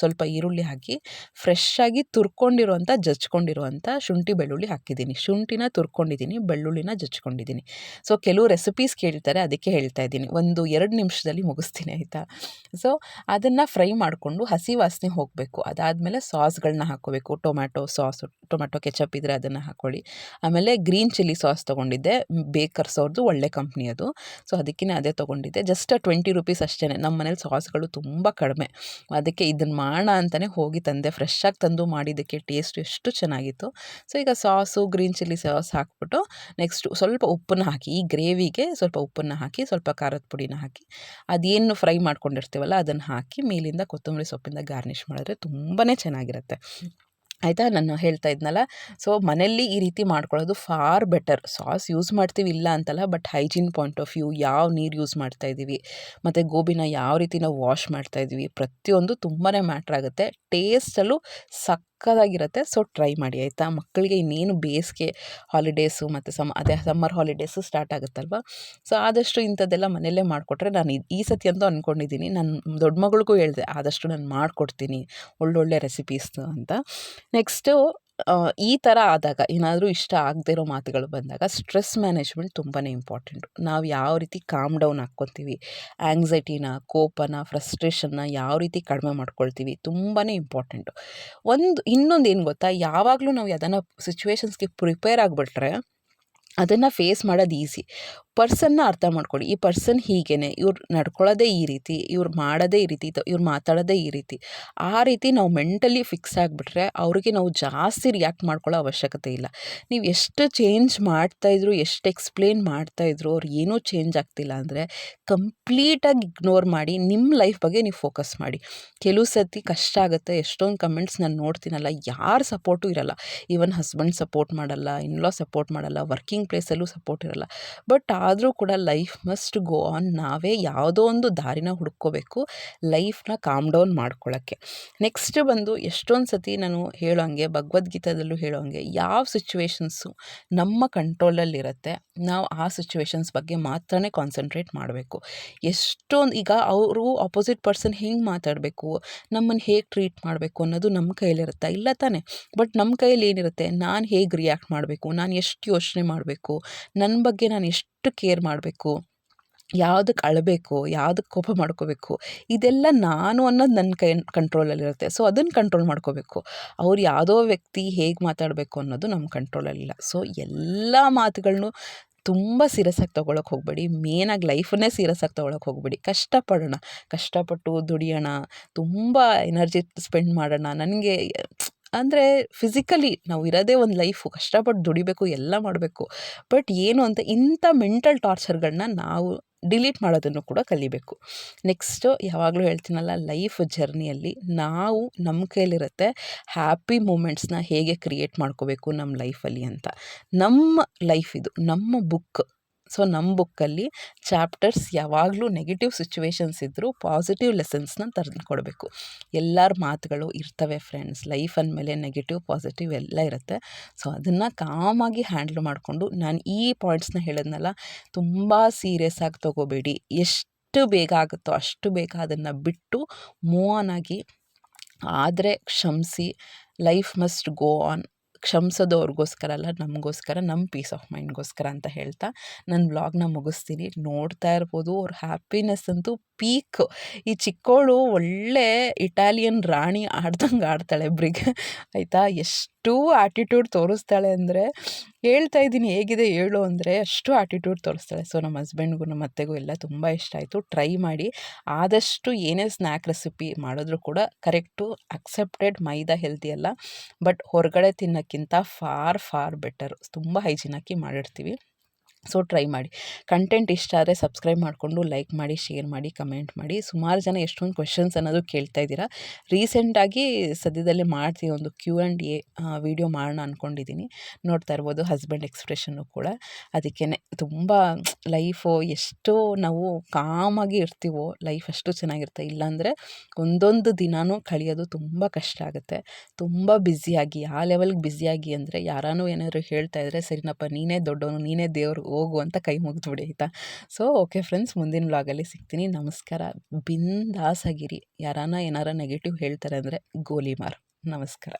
ಸ್ವಲ್ಪ ಈರುಳ್ಳಿ ಹಾಕಿ ಫ್ರೆಶ್ಶಾಗಿ ತುರ್ಕೊಂಡಿರುವಂಥ, ಜಜ್ಕೊಂಡಿರುವಂಥ ಶುಂಠಿ ಬೆಳ್ಳುಳ್ಳಿ ಹಾಕಿದ್ದೀನಿ. ಶುಂಠಿನ ತುರ್ಕೊಂಡಿದ್ದೀನಿ, ಬೆಳ್ಳುಳ್ಳಿನ ಜಜ್ಕೊಂಡಿದ್ದೀನಿ. ಸೊ ಕೆಲವು ರೆಸಿಪೀಸ್ ಕೇಳ್ತಾರೆ, ಅದಕ್ಕೆ ಹೇಳ್ತಾ ಇದ್ದೀನಿ. ಒಂದು ಎರಡು ನಿಮಿಷದಲ್ಲಿ ಮುಗಿಸ್ತೀನಿ, ಆಯಿತಾ? ಸೊ ಅದನ್ನು ಫ್ರೈ ಮಾಡಿಕೊಂಡು ಹಸಿ ವಾಸನೆ ಹೋಗಬೇಕು. ಅದಾದಮೇಲೆ ಸಾಸ್ಗಳನ್ನ ಹಾಕ್ಕೋಬೇಕು. ಟೊಮ್ಯಾಟೊ ಸಾಸು ಟೊಮ್ಯಾಟೊ ಕೆಚಪ್ ಇದ್ದರೆ ಅದನ್ನು ಹಾಕ್ಕೊಳ್ಳಿ ಆಮೇಲೆ ಗ್ರೀನ್ ಗ್ರೀನ್ ಚಿಲ್ಲಿ ಸಾಸ್ ತೊಗೊಂಡಿದ್ದೆ. ಬೇಕರ್ಸ್ ಅವ್ರದ್ದು ಒಳ್ಳೆ ಕಂಪ್ನಿ ಅದು. ಸೊ ಅದಕ್ಕೇ ಅದೇ ತೊಗೊಂಡಿದ್ದೆ. ಜಸ್ಟ್ ಟ್ವೆಂಟಿ ರುಪೀಸ್ ಅಷ್ಟೇ ನಮ್ಮ ಮನೇಲಿ ಸಾಸ್ಗಳು ತುಂಬ ಕಡಿಮೆ. ಅದಕ್ಕೆ ಇದನ್ನು ಮಾಡೋಣ ಅಂತಲೇ ಹೋಗಿ ತಂದೆ. ಫ್ರೆಶ್ಶಾಗಿ ತಂದು ಮಾಡಿದ್ದಕ್ಕೆ ಟೇಸ್ಟ್ ಎಷ್ಟು ಚೆನ್ನಾಗಿತ್ತು. ಸೊ ಈಗ ಸಾಸು ಗ್ರೀನ್ ಚಿಲ್ಲಿ ಸಾಸ್ ಹಾಕ್ಬಿಟ್ಟು ನೆಕ್ಸ್ಟು ಸ್ವಲ್ಪ ಉಪ್ಪನ್ನು ಹಾಕಿ, ಈ ಗ್ರೇವಿಗೆ ಸ್ವಲ್ಪ ಉಪ್ಪನ್ನು ಹಾಕಿ, ಸ್ವಲ್ಪ ಖಾರದ ಪುಡಿನ ಹಾಕಿ, ಅದೇನು ಫ್ರೈ ಮಾಡ್ಕೊಂಡಿರ್ತೀವಲ್ಲ ಅದನ್ನು ಹಾಕಿ, ಮೇಲಿಂದ ಕೊತ್ತಂಬರಿ ಸೊಪ್ಪಿಂದ ಗಾರ್ನಿಷ್ ಮಾಡಿದ್ರೆ ತುಂಬಾ ಚೆನ್ನಾಗಿರುತ್ತೆ. ಆಯಿತಾ? ನಾನು ಹೇಳ್ತಾ ಇದ್ನಲ್ಲ? ಸೊ ಮನೆಯಲ್ಲಿ ಈ ರೀತಿ ಮಾಡ್ಕೊಳ್ಳೋದು ಫಾರ್ ಬೆಟರ್ ಸಾಸ್ ಯೂಸ್ ಮಾಡ್ತೀವಿ, ಇಲ್ಲ ಅಂತಲ್ಲ but hygiene point of view ಯಾವ ನೀರು ಯೂಸ್ ಮಾಡ್ತಾ ಇದ್ದೀವಿ, ಮತ್ತು ಗೋಬಿನ ಯಾವ ರೀತಿ ನಾವು ವಾಶ್ ಮಾಡ್ತಾ ಇದ್ದೀವಿ, ಪ್ರತಿಯೊಂದು ತುಂಬಾ ಮ್ಯಾಟ್ರ್ ಆಗುತ್ತೆ. ಟೇಸ್ಟಲ್ಲೂ ಸಕ್ ಸಕ್ಕತ್ತಾಗಿರುತ್ತೆ ಸೊ ಟ್ರೈ ಮಾಡಿ, ಆಯಿತಾ? ಮಕ್ಕಳಿಗೆ ಇನ್ನೇನು ಬೇಸಿಗೆ ಹಾಲಿಡೇಸು ಮತ್ತು ಸಮ್, ಅದೇ ಸಮ್ಮರ್ ಹಾಲಿಡೇಸು ಸ್ಟಾರ್ಟ್ ಆಗುತ್ತಲ್ವ? ಸೊ ಆದಷ್ಟು ಇಂಥದ್ದೆಲ್ಲ ಮನೆಯಲ್ಲೇ ಮಾಡಿಕೊಟ್ರೆ ನಾನು ಈ ಸತಿ ಅಂತೂ ಅಂದ್ಕೊಂಡಿದ್ದೀನಿ ನನ್ನ ದೊಡ್ಡ ಮಗಳಿಗೂ ಹೇಳಿದೆ, ಆದಷ್ಟು ನಾನು ಮಾಡಿಕೊಡ್ತೀನಿ, ಒಳ್ಳೊಳ್ಳೆ ರೆಸಿಪೀಸ್ ಅಂತ. ನೆಕ್ಸ್ಟು ಈ ಥರ ಆದಾಗ ಏನಾದರೂ ಇಷ್ಟ ಆಗದೇ ಇರೋ ಮಾತುಗಳು ಬಂದಾಗ ಸ್ಟ್ರೆಸ್ ಮ್ಯಾನೇಜ್ಮೆಂಟ್ ತುಂಬಾ ಇಂಪಾರ್ಟೆಂಟು. ನಾವು ಯಾವ ರೀತಿ ಕಾಮ್ ಡೌನ್ ಹಾಕ್ಕೊತೀವಿ ಆ್ಯಂಗ್ಸೈಟಿನ ಕೋಪನ, ಫ್ರಸ್ಟ್ರೇಷನ್ನ ಯಾವ ರೀತಿ ಕಡಿಮೆ ಮಾಡ್ಕೊಳ್ತೀವಿ ತುಂಬಾ ಇಂಪಾರ್ಟೆಂಟು. ಒಂದು, ಇನ್ನೊಂದು ಏನು ಗೊತ್ತಾ? ಯಾವಾಗಲೂ ನಾವು ಯಾವ್ದಾನ ಸಿಚುವೇಶನ್ಸ್ಗೆ ಪ್ರಿಪೇರ್ ಆಗಿಬಿಟ್ರೆ ಅದನ್ನು ಫೇಸ್ ಮಾಡೋದು ಈಸಿ. ಪರ್ಸನ್ನ ಅರ್ಥ ಮಾಡ್ಕೊಳ್ಳಿ. ಈ ಪರ್ಸನ್ ಹೀಗೇನೆ, ಇವ್ರು ನಡ್ಕೊಳ್ಳೋದೇ ಈ ರೀತಿ, ಇವ್ರು ಮಾಡೋದೇ ಈ ರೀತಿ ಇವ್ರು ಮಾತಾಡೋದೇ ಈ ರೀತಿ. ಆ ರೀತಿ ನಾವು ಮೆಂಟಲಿ ಫಿಕ್ಸ್ ಆಗಿಬಿಟ್ರೆ ಅವ್ರಿಗೆ ನಾವು ಜಾಸ್ತಿ ರಿಯಾಕ್ಟ್ ಮಾಡ್ಕೊಳ್ಳೋ ಅವಶ್ಯಕತೆ ಇಲ್ಲ. ನೀವು ಎಷ್ಟು ಚೇಂಜ್ ಮಾಡ್ತಾಯಿದ್ರು ಎಷ್ಟು ಎಕ್ಸ್ಪ್ಲೇನ್ ಮಾಡ್ತಾಯಿದ್ರು ಅವ್ರು ಏನೂ ಚೇಂಜ್ ಆಗ್ತಿಲ್ಲ ಅಂದರೆ ಕಂಪ್ಲೀಟಾಗಿ ಇಗ್ನೋರ್ ಮಾಡಿ ನಿಮ್ಮ ಲೈಫ್ ಬಗ್ಗೆ ನೀವು ಫೋಕಸ್ ಮಾಡಿ. ಕೆಲವು ಸತಿ ಕಷ್ಟ ಆಗುತ್ತೆ, ಎಷ್ಟೊಂದು ಕಮೆಂಟ್ಸ್ ನಾನು ನೋಡ್ತೀನಲ್ಲ, ಯಾರು ಸಪೋರ್ಟು ಇರಲ್ಲ. ಈವನ್ ಹಸ್ಬೆಂಡ್ ಸಪೋರ್ಟ್ ಮಾಡಲ್ಲ, ಇನ್ಲಾ ಸಪೋರ್ಟ್ ಮಾಡಲ್ಲ, ವರ್ಕಿಂಗ್ ಪ್ಲೇಸಲ್ಲೂ ಸಪೋರ್ಟ್ ಇರಲ್ಲ. ಬಟ್ ಆದರೂ ಕೂಡ ಲೈಫ್ ಮಸ್ಟ್ ಗೋ ಆನ್. ನಾವೇ ಯಾವುದೋ ಒಂದು ದಾರಿನ ಹುಡ್ಕೋಬೇಕು, ಲೈಫ್ನ ಕಾಮ್ ಡೌನ್ ಮಾಡ್ಕೊಳ್ಳೋಕ್ಕೆ ನೆಕ್ಸ್ಟ್ ಬಂದು ಎಷ್ಟೊಂದು ಸತಿ ನಾನು ಹೇಳೋಂಗೆ, ಭಗವದ್ಗೀತಾದಲ್ಲೂ ಹೇಳೋಂಗೆ, ಯಾವ ಸಿಚುವೇಶನ್ಸು ನಮ್ಮ ಕಂಟ್ರೋಲಲ್ಲಿರುತ್ತೆ, ನಾವು ಆ ಸಿಚುವೇಶನ್ಸ್ ಬಗ್ಗೆ ಮಾತ್ರನೇ ಕಾನ್ಸಂಟ್ರೇಟ್ ಮಾಡಬೇಕು. ಎಷ್ಟೊಂದು, ಈಗ ಅವರು ಆಪೋಸಿಟ್ ಪರ್ಸನ್ ಹೆಂಗೆ ಮಾತಾಡಬೇಕು ನಮ್ಮನ್ನು ಹೇಗೆ ಟ್ರೀಟ್ ಮಾಡಬೇಕು ಅನ್ನೋದು ನಮ್ಮ ಕೈಲಿರುತ್ತೆ ಇಲ್ಲ ತಾನೇ, ಬಟ್ ನಮ್ಮ ಕೈಯಲ್ಲಿ ಏನಿರುತ್ತೆ, ನಾನು ಹೇಗೆ ರಿಯಾಕ್ಟ್ ಮಾಡಬೇಕು, ನಾನು ಎಷ್ಟು ಯೋಚನೆ ಮಾಡಬೇಕು ನನ್ನ ಬಗ್ಗೆ ನಾನು ಎಷ್ಟು ಕೇರ್ ಮಾಡಬೇಕು ಯಾವುದಕ್ಕೆ ಅಳಬೇಕು ಯಾವುದಕ್ಕೆ ಕೋಪ ಮಾಡ್ಕೋಬೇಕು, ಇದೆಲ್ಲ ನಾನು ಅನ್ನೋದು ನನ್ನ ಕೈ ಕಂಟ್ರೋಲಲ್ಲಿರುತ್ತೆ ಸೊ ಅದನ್ನು ಕಂಟ್ರೋಲ್ ಮಾಡ್ಕೋಬೇಕು. ಅವ್ರು ಯಾವುದೋ ವ್ಯಕ್ತಿ ಹೇಗೆ ಮಾತಾಡಬೇಕು ಅನ್ನೋದು ನಮ್ಮ ಕಂಟ್ರೋಲಲ್ಲಿಲ್ಲ ಸೊ ಎಲ್ಲ ಮಾತುಗಳನ್ನು ತುಂಬ ಸೀರಿಯಸ್ಸಾಗಿ ತೊಗೊಳಕ್ಕೆ ಹೋಗಬೇಡಿ. ಮೇನಾಗಿ ಲೈಫನ್ನೇ ಸೀರಿಯಸ್ಸಾಗಿ ತೊಗೊಳಕ್ಕೆ ಹೋಗಬೇಡಿ. ಕಷ್ಟಪಡೋಣ. ಕಷ್ಟಪಟ್ಟು ದುಡಿಯೋಣ. ತುಂಬ ಎನರ್ಜಿ ಸ್ಪೆಂಡ್ ಮಾಡೋಣ. ನನಗೆ ಅಂದರೆ ಫಿಸಿಕಲಿ ನಾವು ಇರೋದೇ ಒಂದು ಲೈಫು ಕಷ್ಟಪಟ್ಟು ದುಡಿಬೇಕು, ಎಲ್ಲ ಮಾಡಬೇಕು. ಬಟ್ ಏನು ಅಂತ ಇಂಥ ಮೆಂಟಲ್ ಟಾರ್ಚರ್ಗಳನ್ನ ನಾವು ಡಿಲೀಟ್ ಮಾಡೋದನ್ನು ಕೂಡ ಕಲಿಬೇಕು. ನೆಕ್ಸ್ಟು ಯಾವಾಗಲೂ ಹೇಳ್ತೀನಲ್ಲ ಲೈಫ್ ಜರ್ನಿಯಲ್ಲಿ ನಾವು ನಮ್ಮ ಕೈಲಿರುತ್ತೆ ಹ್ಯಾಪಿ ಮೂಮೆಂಟ್ಸ್ನ ಹೇಗೆ ಕ್ರಿಯೇಟ್ ಮಾಡ್ಕೋಬೇಕು ನಮ್ಮ ಲೈಫಲ್ಲಿ ಅಂತ. ನಮ್ಮ ಲೈಫ್ ಇದು, ನಮ್ಮ ಬುಕ್ ಸೊ ನಮ್ಮ ಬುಕ್ಕಲ್ಲಿ ಚಾಪ್ಟರ್ಸ್ ಯಾವಾಗಲೂ ನೆಗೆಟಿವ್ ಸಿಚುವೇಶನ್ಸ್ ಇದ್ದರೂ ಪಾಸಿಟಿವ್ ಲೆಸನ್ಸ್ನ ತರ್ದು ಕೊಡಬೇಕು ಎಲ್ಲರ ಮಾತುಗಳು ಇರ್ತವೆ ಫ್ರೆಂಡ್ಸ್, ಲೈಫ್ ಅಂದಮೇಲೆ ನೆಗೆಟಿವ್, ಪಾಸಿಟಿವ್ ಎಲ್ಲ ಇರುತ್ತೆ. ಸೊ, ಅದನ್ನು ಕಾಮಾಗಿ ಹ್ಯಾಂಡ್ಲ್ ಮಾಡಿಕೊಂಡು ನಾನು ಈ ಪಾಯಿಂಟ್ಸ್ನ ಹೇಳಿದ್ನಲ್ಲ, ತುಂಬ ಸೀರಿಯಸ್ ಆಗಿ ತೊಗೋಬೇಡಿ. ಎಷ್ಟು ಬೇಗ ಆಗುತ್ತೋ ಅಷ್ಟು ಬೇಗ ಅದನ್ನು ಬಿಟ್ಟು ಮೂವ್ ಆನ್ ಆಗಿ, ಆದರೆ ಕ್ಷಮಿಸಿ, ಲೈಫ್ ಮಸ್ಟ್ ಗೋ ಆನ್ ಕ್ಷಮಿಸೋದು ಅವ್ರಿಗೋಸ್ಕರ ಅಲ್ಲ ನಮಗೋಸ್ಕರ ನಮ್ಮ ಪೀಸ್ ಆಫ್ ಮೈಂಡ್ಗೋಸ್ಕರ ಅಂತ ಹೇಳ್ತಾ ನನ್ನ ವ್ಲಾಗ್ನ ಮುಗಿಸ್ತೀನಿ. ನೋಡ್ತಾ ಇರ್ಬೋದು, ಅವ್ರ ಹ್ಯಾಪಿನೆಸ್ ಅಂತೂ ಪೀಕ್ ಈ ಚಿಕ್ಕೋಳು ಒಳ್ಳೆ ಇಟಾಲಿಯನ್ ರಾಣಿ ಆಡ್ದಂಗೆ ಆಡ್ತಾಳೆ ಬ್ರಿಗ್. ಆಯಿತಾ? ಎಷ್ಟು ಆ್ಯಟಿಟ್ಯೂಡ್ ತೋರಿಸ್ತಾಳೆ ಅಂದರೆ, ಹೇಳ್ತಾ ಇದ್ದೀನಿ ಹೇಗಿದೆ ಹೇಳು ಅಂದರೆ ಅಷ್ಟು ಆಟಿಟ್ಯೂಡ್ ತೋರಿಸ್ತಾಳೆ. ಸೊ ನಮ್ಮ ಹಸ್ಬೆಂಡ್ಗೂ ನಮ್ಮ ಅತ್ತೆಗೂ ಎಲ್ಲ ತುಂಬ ಇಷ್ಟ ಆಯಿತು. ಟ್ರೈ ಮಾಡಿ. ಆದಷ್ಟು ಏನೇ ಸ್ನ್ಯಾಕ್ ರೆಸಿಪಿ ಮಾಡಿದ್ರು ಕೂಡ ಕರೆಕ್ಟು ಅಕ್ಸೆಪ್ಟೆಡ್ ಮೈದಾ ಹೆಲ್ದಿ ಅಲ್ಲ. ಬಟ್ ಹೊರಗಡೆ ತಿನ್ನೋಕ್ಕಿಂತ ಫಾರ್ ಫಾರ್ ಬೆಟರ್ ತುಂಬ ಹೈಜಿನಾಕಿ ಮಾಡಿರ್ತೀವಿ. ಸೊ ಟ್ರೈ ಮಾಡಿ. ಕಂಟೆಂಟ್ ಇಷ್ಟ ಆದರೆ ಸಬ್ಸ್ಕ್ರೈಬ್ ಮಾಡಿಕೊಂಡು ಲೈಕ್ ಮಾಡಿ ಶೇರ್ ಮಾಡಿ ಕಮೆಂಟ್ ಮಾಡಿ. ಸುಮಾರು ಜನ ಎಷ್ಟೊಂದು ಕ್ವೆಶನ್ಸ್ ಅನ್ನೋದು ಕೇಳ್ತಾ ಇದ್ದೀರಾ. ರೀಸೆಂಟಾಗಿ ಸದ್ಯದಲ್ಲೇ ಮಾಡ್ತೀವಿ ಒಂದು ಕ್ಯೂ ಆ್ಯಂಡ್ ಎ ವಿಡಿಯೋ ಮಾಡೋಣ ಅಂದ್ಕೊಂಡಿದ್ದೀನಿ ನೋಡ್ತಾ ಇರ್ಬೋದು ಹಸ್ಬೆಂಡ್ ಎಕ್ಸ್ಪ್ರೆಷನ್ನು ಕೂಡ. ಅದಕ್ಕೇ ತುಂಬ ಲೈಫು ಎಷ್ಟು ನಾವು ಕಾಮಾಗಿ ಇರ್ತೀವೋ ಲೈಫ್ ಅಷ್ಟು ಚೆನ್ನಾಗಿರುತ್ತೆ. ಇಲ್ಲಾಂದರೆ ಒಂದೊಂದು ದಿನವೂ ಕಳೆಯೋದು ತುಂಬ ಕಷ್ಟ ಆಗುತ್ತೆ. ತುಂಬ ಬ್ಯುಸಿಯಾಗಿ ಆ ಲೆವೆಲ್ಗೆ ಬ್ಯುಸಿಯಾಗಿ ಅಂದರೆ ಯಾರಾನೂ ಏನಾದರೂ ಹೇಳ್ತಾ ಇದ್ದರೆ ಸರಿನಪ್ಪ ನೀನೇ ದೊಡ್ಡವನು, ನೀನೇ ದೇವರು ಹೋಗು ಅಂತ ಕೈ ಮುಗಿದ್ಬಿಡಿ ಆಯಿತಾ ಸೊ ಓಕೆ ಫ್ರೆಂಡ್ಸ್ ಮುಂದಿನ ವ್ಲಾಗಲ್ಲಿ ಸಿಗ್ತೀನಿ. ನಮಸ್ಕಾರ. ಬಿಂದಾಸಾಗಿರಿ ಯಾರಾನ ಏನಾರ ನೆಗೆಟಿವ್ ಹೇಳ್ತಾರೆ ಅಂದರೆ ಗೋಲಿ ಮಾರ್ ನಮಸ್ಕಾರ.